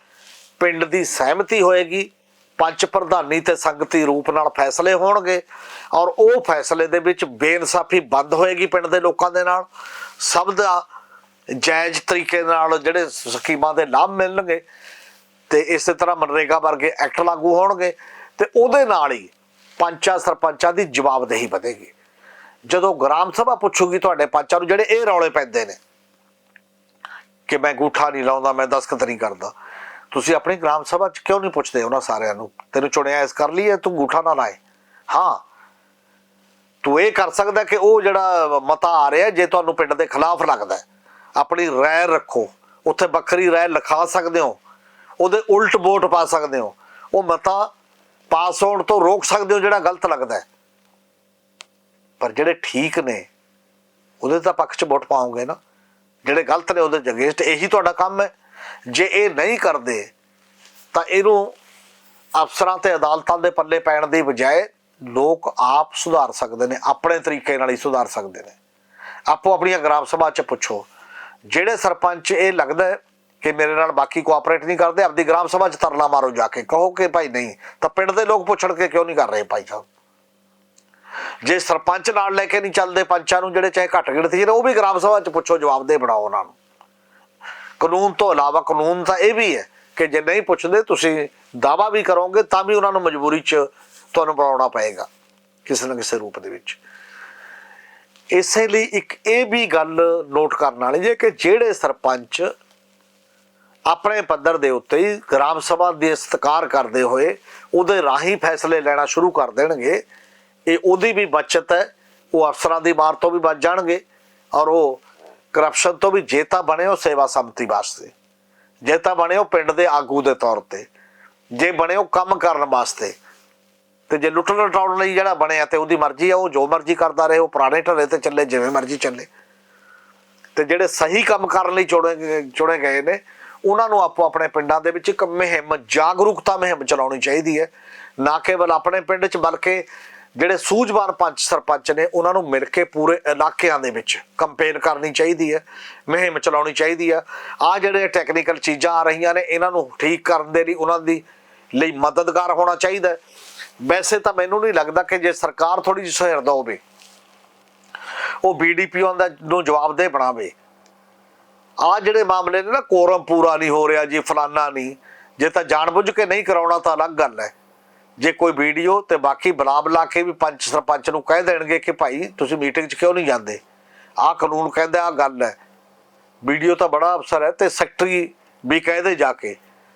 ਪਿੰਡ ਦੀ ਸਹਿਮਤੀ ਹੋਏਗੀ, ਪੰਚ ਪ੍ਰਧਾਨੀ ਤੇ ਸੰਗਤੀ ਰੂਪ ਨਾਲ ਫੈਸਲੇ ਹੋਣਗੇ, ਔਰ ਉਹ ਫੈਸਲੇ ਦੇ ਵਿੱਚ ਬੇਇਨਸਾਫੀ ਬੰਦ ਹੋਏਗੀ ਪਿੰਡ ਦੇ ਲੋਕਾਂ ਦੇ ਨਾਲ, ਸਭ ਦਾ ਜਾਇਜ਼ ਤਰੀਕੇ ਨਾਲ ਜਿਹੜੇ ਸਕੀਮਾਂ ਦੇ ਲਾਭ ਮਿਲਣਗੇ, ਤੇ ਇਸੇ ਤਰ੍ਹਾਂ ਮਨਰੇਗਾ ਵਰਗੇ ਐਕਟ ਲਾਗੂ ਹੋਣਗੇ, ਤੇ ਉਹਦੇ ਨਾਲ ਹੀ ਪੰਚਾਂ ਸਰਪੰਚਾਂ ਦੀ ਜਵਾਬਦੇਹੀ ਵਧੇਗੀ। ਜਦੋਂ ਗ੍ਰਾਮ ਸਭਾ ਪੁੱਛੂਗੀ ਤੁਹਾਡੇ ਪੰਚਾਂ ਨੂੰ, ਜਿਹੜੇ ਇਹ ਰੌਲੇ ਪੈਂਦੇ ਨੇ ਕਿ ਮੈਂ ਗੂਠਾ ਨਹੀਂ ਲਾਉਂਦਾ, ਮੈਂ ਦਸਖਤ ਨਹੀਂ ਕਰਦਾ, ਤੁਸੀਂ ਆਪਣੀ ਗ੍ਰਾਮ ਸਭਾ ਚ ਕਿਉਂ ਨਹੀਂ ਪੁੱਛਦੇ ਉਹਨਾਂ ਸਾਰਿਆਂ ਨੂੰ? ਤੈਨੂੰ ਚੁਣਿਆ ਇਸ ਕਰ ਲਈ ਹੈ ਤੂੰ ਗੂਠਾ ਨਾ ਲਾਏ। ਹਾਂ। ਤੂੰ ਇਹ ਕਰ ਸਕਦਾ ਕਿ ਉਹ ਜਿਹੜਾ ਮਤਾ ਆ ਰਿਹਾ, ਜੇ ਤੁਹਾਨੂੰ ਪਿੰਡ ਦੇ ਖਿਲਾਫ ਲੱਗਦਾ ਆਪਣੀ ਰਾਏ ਰੱਖੋ। ਉੱਥੇ ਵੱਖਰੀ ਰਾਏ ਲਿਖਾ ਸਕਦੇ ਹੋ। ਉਹਦੇ ਉਲਟ ਵੋਟ ਪਾ ਸਕਦੇ ਹੋ। ਉਹ ਮਤਾ ਪਾਸ ਹੋਣ ਤੋਂ ਰੋਕ ਸਕਦੇ ਹੋ, ਜਿਹੜਾ ਗਲਤ ਲੱਗਦਾ ਹੈ। ਪਰ ਜਿਹੜੇ ਠੀਕ ਨੇ, ਉਹਦੇ ਤਾਂ ਪੱਖ 'ਚ ਵੋਟ ਪਾਉਂਗੇ ਨਾ। ਜਿਹੜੇ ਗਲਤ ਨੇ, ਉਹਦੇ ਅਗੇਂਸਟ ਇਹੀ ਤੁਹਾਡਾ ਕੰਮ ਹੈ। ਜੇ ਇਹ ਨਹੀਂ ਕਰਦੇ, ਤਾਂ ਇਹਨੂੰ ਅਫਸਰਾਂ ਤੇ ਅਦਾਲਤਾਂ ਦੇ ਪੱਲੇ ਪੈਣ ਦੀ ਬਜਾਏ ਲੋਕ ਆਪ ਸੁਧਾਰ ਸਕਦੇ ਨੇ, ਆਪਣੇ ਤਰੀਕੇ ਨਾਲ ਹੀ ਸੁਧਾਰ ਸਕਦੇ ਨੇ। ਆਪੋ ਆਪਣੀਆਂ ਗ੍ਰਾਮ ਸਭਾ 'ਚ ਪੁੱਛੋ। ਜਿਹੜੇ ਸਰਪੰਚ ਇਹ ਲੱਗਦਾ ਕਿ ਮੇਰੇ ਨਾਲ ਬਾਕੀ ਕੋਆਪਰੇਟ ਨਹੀਂ ਕਰਦੇ, ਆਪਦੀ ਗ੍ਰਾਮ ਸਭਾ 'ਚ ਤਰਲਾ ਮਾਰੋ ਜਾ ਕੇ। ਕਹੋ ਕਿ ਭਾਈ ਨਹੀਂ, ਤਾਂ ਪਿੰਡ ਦੇ ਲੋਕ ਪੁੱਛਣ ਕੇ ਕਿਉਂ ਨਹੀਂ ਕਰ ਰਹੇ ਭਾਈ ਸਾਹਿਬ? ਜੇ ਸਰਪੰਚ ਨਾਲ ਲੈ ਕੇ ਨਹੀਂ ਚੱਲਦੇ, ਪੰਚਾਂ ਨੂੰ ਜਿਹੜੇ ਚਾਹੇ ਘੱਟ ਗਿਣਤੀ ਨੇ ਉਹ ਵੀ ਗ੍ਰਾਮ ਸਭਾ 'ਚ ਪੁੱਛੋ, ਜਵਾਬ ਦੇ ਬਣਾਓ ਉਹਨਾਂ ਨੂੰ। ਕਾਨੂੰਨ ਤੋਂ ਇਲਾਵਾ ਕਾਨੂੰਨ ਤਾਂ ਇਹ ਵੀ ਹੈ ਕਿ ਜੇ ਨਹੀਂ ਪੁੱਛਦੇ, ਤੁਸੀਂ ਦਾਵਾ ਵੀ ਕਰੋਗੇ, ਤਾਂ ਵੀ ਉਹਨਾਂ ਨੂੰ ਮਜਬੂਰੀ 'ਚ ਤੁਹਾਨੂੰ ਬਣਾਉਣਾ ਪਏਗਾ, ਕਿਸੇ ਨਾ ਕਿਸੇ ਰੂਪ ਦੇ ਵਿੱਚ। ਇਸੇ ਲਈ ਇੱਕ ਇਹ ਵੀ ਗੱਲ ਨੋਟ ਕਰਨ ਵਾਲੀ ਜੇ ਕਿ ਜਿਹੜੇ ਸਰਪੰਚ ਆਪਣੇ ਪੱਧਰ ਦੇ ਉੱਤੇ ਹੀ ਗ੍ਰਾਮ ਸਭਾ ਦੇ ਸਤਿਕਾਰ ਕਰਦੇ ਹੋਏ, ਉਹਦੇ ਰਾਹੀਂ ਫੈਸਲੇ ਲੈਣਾ ਸ਼ੁਰੂ ਕਰ ਦੇਣਗੇ ਇਹ ਉਹਦੀ ਵੀ ਬਚਤ ਹੈ, ਉਹ ਅਫਸਰਾਂ ਦੀ ਮਾਰ ਤੋਂ ਵੀ ਬਚ ਜਾਣਗੇ ਔਰ ਉਹ ਕਰਪਸ਼ਨ ਤੋਂ ਵੀ ਜੇ ਬਣੇ ਉਹ ਸੇਵਾ ਸੰਮਤੀ ਵਾਸਤੇ, ਜੇ ਬਣੇ ਉਹ ਪਿੰਡ ਦੇ ਆਗੂ ਦੇ ਤੌਰ ਤੇ, ਜੇ ਬਣੇ ਉਹ ਕੰਮ ਕਰਨ ਵਾਸਤੇ ਤੇ ਜੇ ਲੁੱਟਣ ਲਟਾਉਣ ਲਈ ਜਿਹੜਾ ਬਣਿਆ ਤੇ ਉਹਦੀ ਮਰਜ਼ੀ ਆ, ਉਹ ਜੋ ਮਰਜ਼ੀ ਕਰਦਾ ਰਹੇ, ਉਹ ਪੁਰਾਣੇ ਢਲੇ ਤੇ ਚੱਲੇ, ਜਿਵੇਂ ਮਰਜ਼ੀ ਚੱਲੇ। ਤੇ ਜਿਹੜੇ ਸਹੀ ਕੰਮ ਕਰਨ ਲਈ ਚੁਣੇ ਚੁਣੇ ਗਏ ਨੇ, ਉਹਨਾਂ ਨੂੰ ਆਪੋ ਆਪਣੇ ਪਿੰਡਾਂ ਦੇ ਵਿੱਚ ਇੱਕ ਮੁਹਿੰਮ, ਜਾਗਰੂਕਤਾ ਮੁਹਿੰਮ ਚਲਾਉਣੀ ਚਾਹੀਦੀ ਹੈ। ਨਾ ਕੇਵਲ ਆਪਣੇ ਪਿੰਡ 'ਚ ਬਲਕਿ ਜਿਹੜੇ ਸੂਝਵਾਨ ਪੰਚ ਸਰਪੰਚ ਨੇ, ਉਹਨਾਂ ਨੂੰ ਮਿਲ ਕੇ ਪੂਰੇ ਇਲਾਕਿਆਂ ਦੇ ਵਿੱਚ ਕੰਪੇਨ ਕਰਨੀ ਚਾਹੀਦੀ ਹੈ, ਮੁਹਿੰਮ ਚਲਾਉਣੀ ਚਾਹੀਦੀ ਹੈ। ਆ ਜਿਹੜੇ ਟੈਕਨੀਕਲ ਚੀਜ਼ਾਂ ਆ ਰਹੀਆਂ ਨੇ, ਇਹਨਾਂ ਨੂੰ ਠੀਕ ਕਰਨ ਦੇ ਲਈ ਉਹਨਾਂ ਦੀ ਲਈ ਮਦਦਗਾਰ ਹੋਣਾ ਚਾਹੀਦਾ ਵੈਸੇ ਤਾਂ ਮੈਨੂੰ ਨਹੀਂ ਲੱਗਦਾ ਕਿ ਜੇ ਸਰਕਾਰ ਥੋੜੀ ਜਿਹੀ ਸਹਾਇਤਾ ਹੋਵੇ, ਉਹ ਬੀਡੀਪੀਓ ਦਾ ਨੂੰ ਜਵਾਬਦੇਹ ਬਣਾਵੇ। ਆ ਜਿਹੜੇ ਮਾਮਲੇ ਨੇ ਨਾ, ਕੋਰਮ ਪੂਰਾ ਨਹੀਂ ਹੋ ਰਿਹਾ ਜੀ, ਫਲਾਨਾ ਨਹੀਂ। ਜੇ ਤਾਂ ਜਾਣਬੁੱਝ ਕੇ ਨਹੀਂ ਕਰਾਉਣਾ ਤਾਂ ਅਲੱਗ ਗੱਲ ਹੈ। ਜੇ ਕੋਈ ਵੀਡੀਓ ਤੇ ਬਾਕੀ ਬੁਲਾ ਬੁਲਾ ਕੇ ਵੀ ਪੰਚ ਸਰਪੰਚ ਨੂੰ ਕਹਿ ਦੇਣਗੇ ਕਿ ਭਾਈ ਤੁਸੀਂ ਮੀਟਿੰਗ 'ਚ ਕਿਉਂ ਨਹੀਂ ਜਾਂਦੇ? ਆਹ ਕਾਨੂੰਨ ਕਹਿੰਦਾ ਆ ਗੱਲ ਹੈ। ਵੀਡੀਓ ਤਾਂ ਬੜਾ ਅਫਸਰ ਹੈ ਤੇ ਸੈਕਟਰੀ ਵੀ ਕਹਦੇ ਜਾ ਕੇ।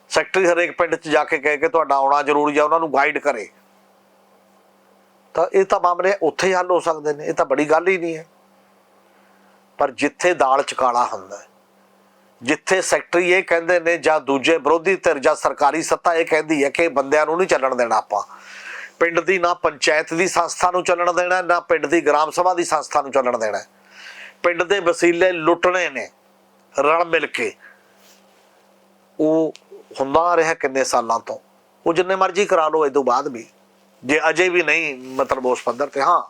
ਸੈਕਟਰੀ ਹਰੇਕ ਪਿੰਡ 'ਚ ਜਾ ਕੇ ਕਹਿ ਕੇ ਤੁਹਾਡਾ ਆਉਣਾ ਜ਼ਰੂਰੀ ਹੈ ਉਹਨਾਂ ਨੂੰ ਗਾਈਡ ਕਰੇ। ਤਾਂ ਇਹ ਤਾਂ ਮਾਮਲੇ ਉੱਥੇ ਹੀ ਹੱਲ ਹੋ ਸਕਦੇ ਨੇ, ਇਹ ਤਾਂ ਬੜੀ ਗੱਲ ਹੀ ਨਹੀਂ ਹੈ। ਪਰ ਜਿੱਥੇ ਦਾਲ ਚ ਕਾਲਾ ਹੁੰਦਾ ਹੈ ਜਿੱਥੇ ਸੈਕਟਰੀ ਇਹ ਕਹਿੰਦੇ ਨੇ ਜਾਂ ਦੂਜੇ ਵਿਰੋਧੀ ਧਿਰ ਜਾਂ ਸਰਕਾਰੀ ਸੱਤਾ ਇਹ ਕਹਿੰਦੀ ਹੈ ਕਿ ਬੰਦਿਆਂ ਨੂੰ ਨਹੀਂ ਚੱਲਣ ਦੇਣਾ ਆਪਾਂ। ਪਿੰਡ ਦੀ ਨਾ ਪੰਚਾਇਤ ਦੀ ਸੰਸਥਾ ਨੂੰ ਚੱਲਣ ਦੇਣਾ, ਨਾ ਪਿੰਡ ਦੀ ਗ੍ਰਾਮ ਸਭਾ ਦੀ ਸੰਸਥਾ ਨੂੰ ਚੱਲਣ ਦੇਣਾ। ਪਿੰਡ ਦੇ ਵਸੀਲੇ ਲੁੱਟਣੇ ਨੇ, ਰਲ ਮਿਲ ਕੇ। ਉਹ ਹੁੰਦਾ ਰਿਹਾ ਕਿੰਨੇ ਸਾਲਾਂ ਤੋਂ। ਉਹ ਜਿੰਨੇ ਮਰਜ਼ੀ ਕਰਾ ਲਓ, ਇਹ ਤੋਂ ਬਾਅਦ ਵੀ। ਜੇ ਅਜੇ ਵੀ ਨਹੀਂ, ਮਤਲਬ ਉਸ ਪੱਧਰ ਤੇ, ਹਾਂ।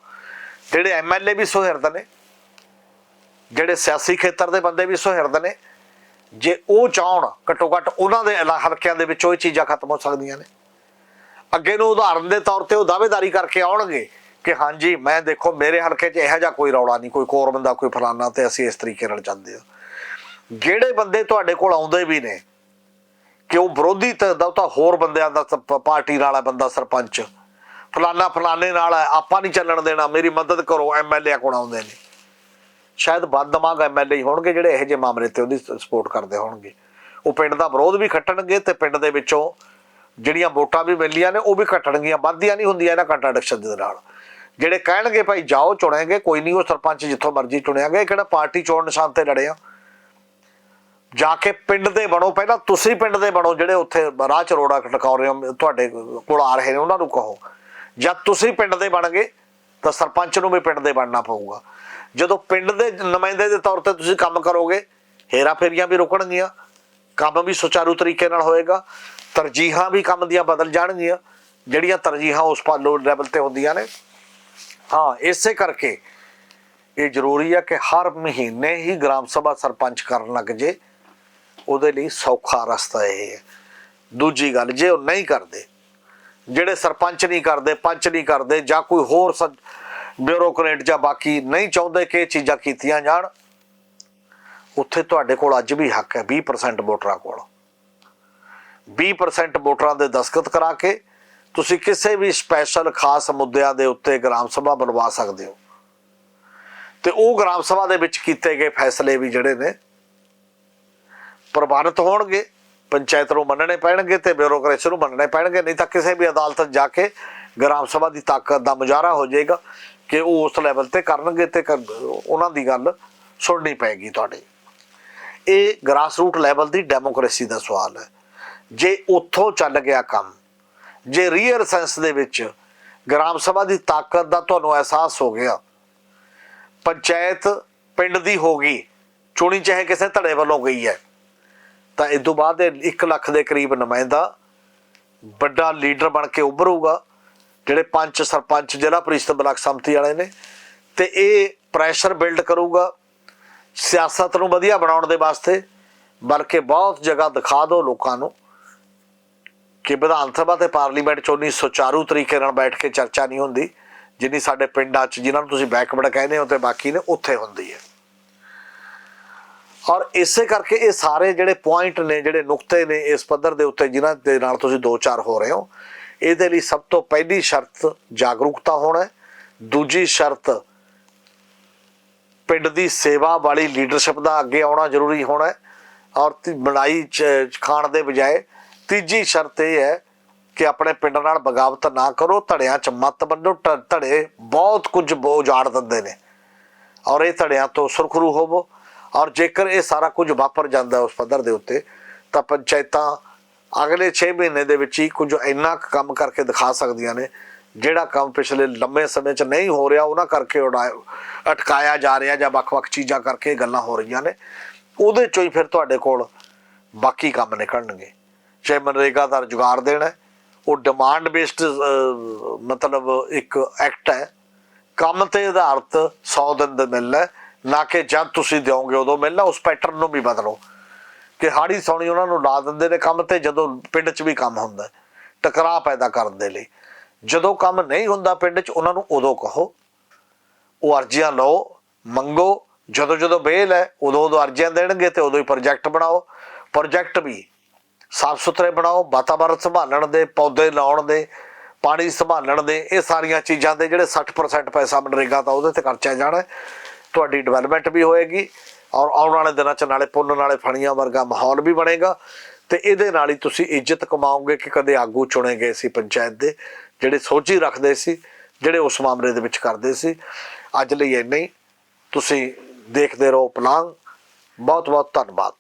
ਜਿਹੜੇ ਐਮਐਲਏ ਵੀ ਸੁਹਿਰਦ ਨੇ, ਜਿਹੜੇ ਸਿਆਸੀ ਖੇਤਰ ਦੇ ਬੰਦੇ ਵੀ ਸੁਹਿਰਦ ਨੇ ਜੇ ਉਹ ਚਾਹਣ, ਘੱਟੋ ਘੱਟ ਉਹਨਾਂ ਦੇ ਹਲਕਿਆਂ ਦੇ ਵਿੱਚੋਂ ਇਹ ਚੀਜ਼ਾਂ ਖਤਮ ਹੋ ਸਕਦੀਆਂ ਨੇ। ਅੱਗੇ ਨੂੰ ਉਦਾਹਰਨ ਦੇ ਤੌਰ ਤੇ ਉਹ ਦਾਅਵੇਦਾਰੀ ਕਰਕੇ ਆਉਣਗੇ ਕਿ ਹਾਂਜੀ, ਮੈਂ ਦੇਖੋ, ਮੇਰੇ ਹਲਕੇ 'ਚ ਇਹੋ ਜਿਹਾ ਕੋਈ ਰੌਲਾ ਨਹੀਂ, ਕੋਈ ਕੋਰ ਬੰਦਾ, ਕੋਈ ਫਲਾਨਾ ਤੇ ਅਸੀਂ ਇਸ ਤਰੀਕੇ ਨਾਲ ਚੱਲਦੇ ਹਾਂ। ਜਿਹੜੇ ਬੰਦੇ ਤੁਹਾਡੇ ਕੋਲ ਆਉਂਦੇ ਵੀ ਨੇ, ਕਿ ਉਹ ਵਿਰੋਧੀ ਤੇ ਦਾ ਤਾਂ ਹੋਰ ਬੰਦਿਆਂ ਦਾ ਪਾਰਟੀ ਨਾਲ ਹੈ, ਬੰਦਾ ਸਰਪੰਚ। ਫਲਾਨਾ ਫਲਾਨੇ ਨਾਲ ਹੈ, ਆਪਾਂ ਨਹੀਂ ਚੱਲਣ ਦੇਣਾ, ਮੇਰੀ ਮਦਦ ਕਰੋ ਐਮਐਲਏ ਕੋਲ ਆਉਂਦੇ ਨੇ। ਸ਼ਾਇਦ ਬਦ ਦਿਮਾਗ ਐਮਐਲਏ ਹੋਣਗੇ ਜਿਹੜੇ ਇਹੋ ਜਿਹੇ ਮਾਮਲੇ ਤੇ ਉਹਦੀ ਸਪੋਰਟ ਕਰਦੇ ਹੋਣਗੇ। ਉਹ ਪਿੰਡ ਦਾ ਵਿਰੋਧ ਵੀ ਖੱਟਣਗੇ ਤੇ ਪਿੰਡ ਦੇ ਵਿੱਚੋਂ ਜਿਹੜੀਆਂ ਵੋਟਾਂ ਵੀ ਮਿਲੀਆਂ ਨੇ ਉਹ ਵੀ ਘਟਣਗੀਆਂ ਵੱਧਦੀਆਂ ਨਹੀਂ ਹੁੰਦੀਆਂ ਇਹਨਾਂ ਕੰਟਰਡਿਕਸ਼ਨ ਦੇ ਨਾਲ। ਜਿਹੜੇ ਕਹਿਣਗੇ ਭਾਈ ਜਾਓ ਚੁਣੇਗੇ, ਕੋਈ ਨਹੀਂ ਉਹ ਸਰਪੰਚ ਜਿੱਥੋਂ ਮਰਜ਼ੀ ਚੁਣਿਆ ਗਿਆ ਕਿਹੜਾ ਪਾਰਟੀ ਚੋਣ ਨਿਸ਼ਾਨ ਤੇ ਲੜਿਆ ਜਾ ਕੇ ਪਿੰਡ ਦੇ ਬਣੋ ਪਹਿਲਾਂ, ਤੁਸੀਂ ਪਿੰਡ ਦੇ ਬਣੋ ਜਿਹੜੇ ਉੱਥੇ ਰਾਹ ਚ ਰੋੜਾ ਟਕਾਉ ਰਹੇ ਹੋ, ਤੁਹਾਡੇ ਕੋਲ ਆ ਰਹੇ ਨੇ, ਉਹਨਾਂ ਨੂੰ ਕਹੋ। ਜਦ ਤੁਸੀਂ ਪਿੰਡ ਦੇ ਬਣ ਗਏ ਤਾਂ ਸਰਪੰਚ ਨੂੰ ਵੀ ਪਿੰਡ ਦੇ ਬਣਨਾ ਪਊਗਾ। ਜਦੋਂ ਪਿੰਡ ਦੇ ਨੁਮਾਇੰਦੇ ਦੇ ਤੌਰ ਤੇ ਤੁਸੀਂ ਕੰਮ ਕਰੋਗੇ, ਹੇਰਾ ਫੇਰੀਆਂ ਵੀ ਰੁਕਣਗੀਆਂ, ਕੰਮ ਵੀ ਸੁਚਾਰੂ ਤਰੀਕੇ ਨਾਲ ਹੋਏਗਾ, ਤਰਜੀਹਾਂ ਵੀ ਕੰਮ ਦੀਆਂ ਬਦਲ ਜਾਣਗੀਆਂ, ਜਿਹੜੀਆਂ ਤਰਜੀਹਾਂ ਉਸ ਪਾਲੋ ਲੈਵਲ ਤੇ ਹੁੰਦੀਆਂ ਨੇ। ਹਾਂ, ਇਸੇ ਕਰਕੇ ਇਹ ਜ਼ਰੂਰੀ ਹੈ ਕਿ ਹਰ ਮਹੀਨੇ ਹੀ ਗ੍ਰਾਮ ਸਭਾ ਸਰਪੰਚ ਕਰਨ ਲੱਗ ਜੇ, ਉਹਦੇ ਲਈ ਸੌਖਾ ਰਸਤਾ ਇਹ ਹੈ। ਦੂਜੀ ਗੱਲ, ਜੇ ਉਹ ਨਹੀਂ ਕਰਦੇ, ਜਿਹੜੇ ਸਰਪੰਚ ਨਹੀਂ ਕਰਦੇ, ਪੰਚ ਨਹੀਂ ਕਰਦੇ, ਜਾਂ ਕੋਈ ਹੋਰ ਬਿਊਰੋਕਰੇਟ ਜਾਂ ਬਾਕੀ ਨਹੀਂ ਚਾਹੁੰਦੇ ਕਿ ਇਹ ਚੀਜ਼ਾਂ ਕੀਤੀਆਂ ਜਾਣ। ਉੱਥੇ ਤੁਹਾਡੇ ਕੋਲ ਅੱਜ ਵੀ ਹੱਕ ਹੈ 20% ਵੋਟਰਾਂ ਕੋਲ। 20% ਵੋਟਰਾਂ ਦੇ ਦਸਖਤ ਕਰਾ ਕੇ ਤੁਸੀਂ ਕਿਸੇ ਵੀ ਸਪੈਸ਼ਲ ਖਾਸ ਮੁੱਦਿਆਂ ਦੇ ਉੱਤੇ ਗ੍ਰਾਮ ਸਭਾ ਬੁਲਵਾ ਸਕਦੇ ਹੋ। ਤੇ ਉਹ ਗ੍ਰਾਮ ਸਭਾ ਦੇ ਵਿੱਚ ਕੀਤੇ ਗਏ ਫੈਸਲੇ ਵੀ ਜਿਹੜੇ ਨੇ ਪ੍ਰਵਾਨਿਤ ਹੋਣਗੇ, ਪੰਚਾਇਤ ਨੂੰ ਮੰਨਣੇ ਪੈਣਗੇ ਤੇ ਬਿਊਰੋਕਰੇਸੀ ਨੂੰ ਮੰਨਣੇ ਪੈਣਗੇ, ਨਹੀਂ ਤਾਂ ਕਿਸੇ ਵੀ ਅਦਾਲਤ ਜਾ ਕੇ ਗ੍ਰਾਮ ਸਭਾ ਦੀ ਤਾਕਤ ਦਾ ਮੁਜ਼ਾਹਰਾ ਹੋ ਜਾਏਗਾ। ਕਿ ਉਹ ਉਸ ਲੈਵਲ ਤੇ ਕਰਨਗੇ ਤੇ ਕਰ- ਉਹਨਾਂ ਦੀ ਗੱਲ ਸੁਣਨੀ ਪਏਗੀ ਤੁਹਾਡੇ। ਇਹ ਗ੍ਰਾਸ ਰੂਟ ਲੈਵਲ ਦੀ ਡੈਮੋਕ੍ਰੇਸੀ ਦਾ ਸਵਾਲ ਹੈ। ਜੇ ਉੱਥੋਂ ਚੱਲ ਗਿਆ ਕੰਮ, ਜੇ ਰੀਅਰ ਸੈਂਸ ਦੇ ਵਿੱਚ ਗ੍ਰਾਮ ਸਭਾ ਦੀ ਤਾਕਤ ਦਾ ਤੁਹਾਨੂੰ ਅਹਿਸਾਸ ਹੋ ਗਿਆ, ਪੰਚਾਇਤ ਪਿੰਡ ਦੀ ਹੋ ਗਈ, ਚੁਣੀ ਚਾਹੇ ਕਿਸੇ ਧੜੇ ਵੱਲੋਂ ਗਈ ਹੈ, ਤਾਂ ਇਸ ਤੋਂ ਬਾਅਦ 1 ਲੱਖ ਦੇ ਕਰੀਬ ਨੁਮਾਇੰਦਾ ਵੱਡਾ ਲੀਡਰ ਬਣ ਕੇ ਉੱਭਰੂਗਾ। ਜਿਹੜੇ ਪੰਚ ਸਰਪੰਚ ਜ਼ਿਲ੍ਹਾ ਪ੍ਰੀਸ਼ਦ ਬਲਾਕ ਸੰਮਤੀ ਵਾਲੇ ਨੇ, ਤੇ ਇਹ ਪ੍ਰੈਸ਼ਰ ਬਿਲਡ ਕਰੂਗਾ, ਸਿਆਸਤ ਨੂੰ ਵਧੀਆ ਬਣਾਉਣ ਦੇ ਵਾਸਤੇ, ਬਲਕਿ ਬਹੁਤ ਜਗ੍ਹਾ ਦਿਖਾ ਦਿਓ ਲੋਕਾਂ ਨੂੰ ਕਿ ਵਿਧਾਨ ਸਭਾ ਤੇ ਪਾਰਲੀਮੈਂਟ ਚ ਉਨੀ ਸੁਚਾਰੂ ਤਰੀਕੇ ਨਾਲ ਬੈਠ ਕੇ ਚਰਚਾ ਨਹੀਂ ਹੁੰਦੀ, ਜਿੰਨੀ ਸਾਡੇ ਪਿੰਡਾਂ 'ਚ, ਜਿਨ੍ਹਾਂ ਨੂੰ ਤੁਸੀਂ ਬੈਕਵਰਡ ਕਹਿੰਦੇ ਹੋ ਤੇ ਬਾਕੀ ਨੇ, ਉੱਥੇ ਹੁੰਦੀ ਹੈ। ਔਰ ਇਸੇ ਕਰਕੇ ਇਹ ਸਾਰੇ ਜਿਹੜੇ ਪੁਆਇੰਟ ਨੇ, ਜਿਹੜੇ ਨੁਕਤੇ ਨੇ ਇਸ ਪੱਧਰ ਦੇ ਉੱਤੇ, ਜਿਨ੍ਹਾਂ ਦੇ ਨਾਲ ਤੁਸੀਂ ਦੋ ਚਾਰ ਹੋ ਰਹੇ ਹੋ ਇਹਦੇ ਲਈ ਸਭ ਤੋਂ ਪਹਿਲੀ ਸ਼ਰਤ ਜਾਗਰੂਕਤਾ ਹੋਣਾ ਦੂਜੀ ਸ਼ਰਤ ਪਿੰਡ ਦੀ ਸੇਵਾ ਵਾਲੀ ਲੀਡਰਸ਼ਿਪ ਦਾ ਅੱਗੇ ਆਉਣਾ ਜ਼ਰੂਰੀ ਹੋਣਾ ਹੈ ਔਰ ਬਣਾਈ ਖਾਣ ਦੇ ਬਜਾਏ ਤੀਜੀ ਸ਼ਰਤ ਇਹ ਹੈ ਕਿ ਆਪਣੇ ਪਿੰਡ ਨਾਲ ਬਗਾਵਤ ਨਾ ਕਰੋ, ਧੜਿਆਂ ਚ ਮਤ ਬੰਨੋ ਧੜੇ ਬਹੁਤ ਕੁਝ ਬੋ ਉਜਾੜ ਦਿੰਦੇ ਨੇ ਔਰ ਇਹ ਧੜਿਆਂ ਤੋਂ ਸੁਰਖਰੂ ਹੋਵੋ ਔਰ ਜੇਕਰ ਇਹ ਸਾਰਾ ਕੁਝ ਵਾਪਰ ਜਾਂਦਾ ਉਸ ਪੱਧਰ ਦੇ ਉੱਤੇ ਤਾਂ ਪੰਚਾਇਤਾਂ ਅਗਲੇ 6 ਮਹੀਨੇ ਦੇ ਵਿੱਚ ਹੀ ਕੁਝ ਇੰਨਾ ਕੁ ਕੰਮ ਕਰਕੇ ਦਿਖਾ ਸਕਦੀਆਂ ਨੇ ਜਿਹੜਾ ਕੰਮ ਪਿਛਲੇ ਲੰਮੇ ਸਮੇਂ 'ਚ ਨਹੀਂ ਹੋ ਰਿਹਾ ਉਹਨਾਂ ਕਰਕੇ ਉਡਾਇਆ- ਅਟਕਾਇਆ ਜਾ ਰਿਹਾ ਜਾਂ ਵੱਖ-ਵੱਖ ਚੀਜ਼ਾਂ ਕਰਕੇ ਗੱਲਾਂ ਹੋ ਰਹੀਆਂ ਨੇ। ਉਹਦੇ ਚੋਂ ਹੀ ਫਿਰ ਤੁਹਾਡੇ ਕੋਲ ਬਾਕੀ ਕੰਮ ਨਿਕਲਣਗੇ। ਚਾਹੇ ਮਨਰੇਗਾ ਦਾ ਰੁਜ਼ਗਾਰ ਦੇਣਾ ਹੈ, ਉਹ ਡਿਮਾਂਡ ਬੇਸਡ ਮਤਲਬ ਇੱਕ ਐਕਟ ਹੈ। ਕੰਮ ਤੇ ਆਧਾਰਿਤ 100 ਦਿਨ ਦਾ ਮਿਲਣਾ ਨਾ ਕਿ ਜਦ ਤੁਸੀਂ ਦਿਓਗੇ ਉਦੋਂ ਮਿਲਣਾ ਉਸ ਪੈਟਰਨ ਨੂੰ ਵੀ ਬਦਲੋ। ਕਿ ਹਾੜੀ ਸੌਣੀ ਉਹਨਾਂ ਨੂੰ ਲਾ ਦਿੰਦੇ ਨੇ ਕੰਮ ਤੇ, ਜਦੋਂ ਪਿੰਡ 'ਚ ਵੀ ਕੰਮ ਹੁੰਦਾ ਟਕਰਾਅ ਪੈਦਾ ਕਰਨ ਦੇ ਲਈ। ਜਦੋਂ ਕੰਮ ਨਹੀਂ ਹੁੰਦਾ ਪਿੰਡ 'ਚ, ਉਹਨਾਂ ਨੂੰ ਉਦੋਂ ਕਹੋ। ਉਹ ਅਰਜ਼ੀਆਂ ਲਓ, ਮੰਗੋ, ਜਦੋਂ ਜਦੋਂ ਬੇਲ ਹੈ, ਉਦੋਂ ਉਦੋਂ ਅਰਜ਼ੀਆਂ ਦੇਣਗੇ ਤੇ ਉਦੋਂ ਹੀ ਪ੍ਰੋਜੈਕਟ ਬਣਾਓ। ਪ੍ਰੋਜੈਕਟ ਵੀ ਸਾਫ਼ ਸੁਥਰੇ ਬਣਾਓ ਵਾਤਾਵਰਣ ਸੰਭਾਲਣ ਦੇ, ਪੌਦੇ ਲਾਉਣ ਦੇ, ਪਾਣੀ ਸੰਭਾਲਣ ਦੇ, ਇਹ ਸਾਰੀਆਂ ਚੀਜ਼ਾਂ ਦੇ ਜਿਹੜੇ 60% ਪੈਸਾ ਮਨਰੇਗਾ ਤਾਂ ਉਹਦੇ ਤੇ ਖਰਚਿਆ ਜਾਣਾ ਤੁਹਾਡੀ ਡਿਵੈਲਪਮੈਂਟ ਵੀ ਹੋਏਗੀ। ਔਰ ਆਉਣ ਵਾਲੇ ਦਿਨਾਂ 'ਚ ਨਾਲੇ ਪੁੰਨ ਨਾਲੇ ਫਣੀਆਂ ਵਰਗਾ ਮਾਹੌਲ ਵੀ ਬਣੇਗਾ। ਤੇ ਇਹਦੇ ਨਾਲ ਹੀ ਤੁਸੀਂ ਇੱਜ਼ਤ ਕਮਾਓਗੇ ਕਿ ਕਦੇ ਆਗੂ ਚੁਣੇ ਗਏ ਸੀ ਪੰਚਾਇਤ ਦੇ, ਜਿਹੜੇ ਸੋਝੀ ਰੱਖਦੇ ਸੀ, ਜਿਹੜੇ ਉਸ ਮਾਮਲੇ ਦੇ ਵਿੱਚ ਕਰਦੇ ਸੀ। ਅੱਜ ਲਈ ਇੰਨਾ ਹੀ। ਤੁਸੀਂ ਦੇਖਦੇ ਰਹੋ ਪਲਾਂਗ ਬਹੁਤ ਬਹੁਤ ਧੰਨਵਾਦ।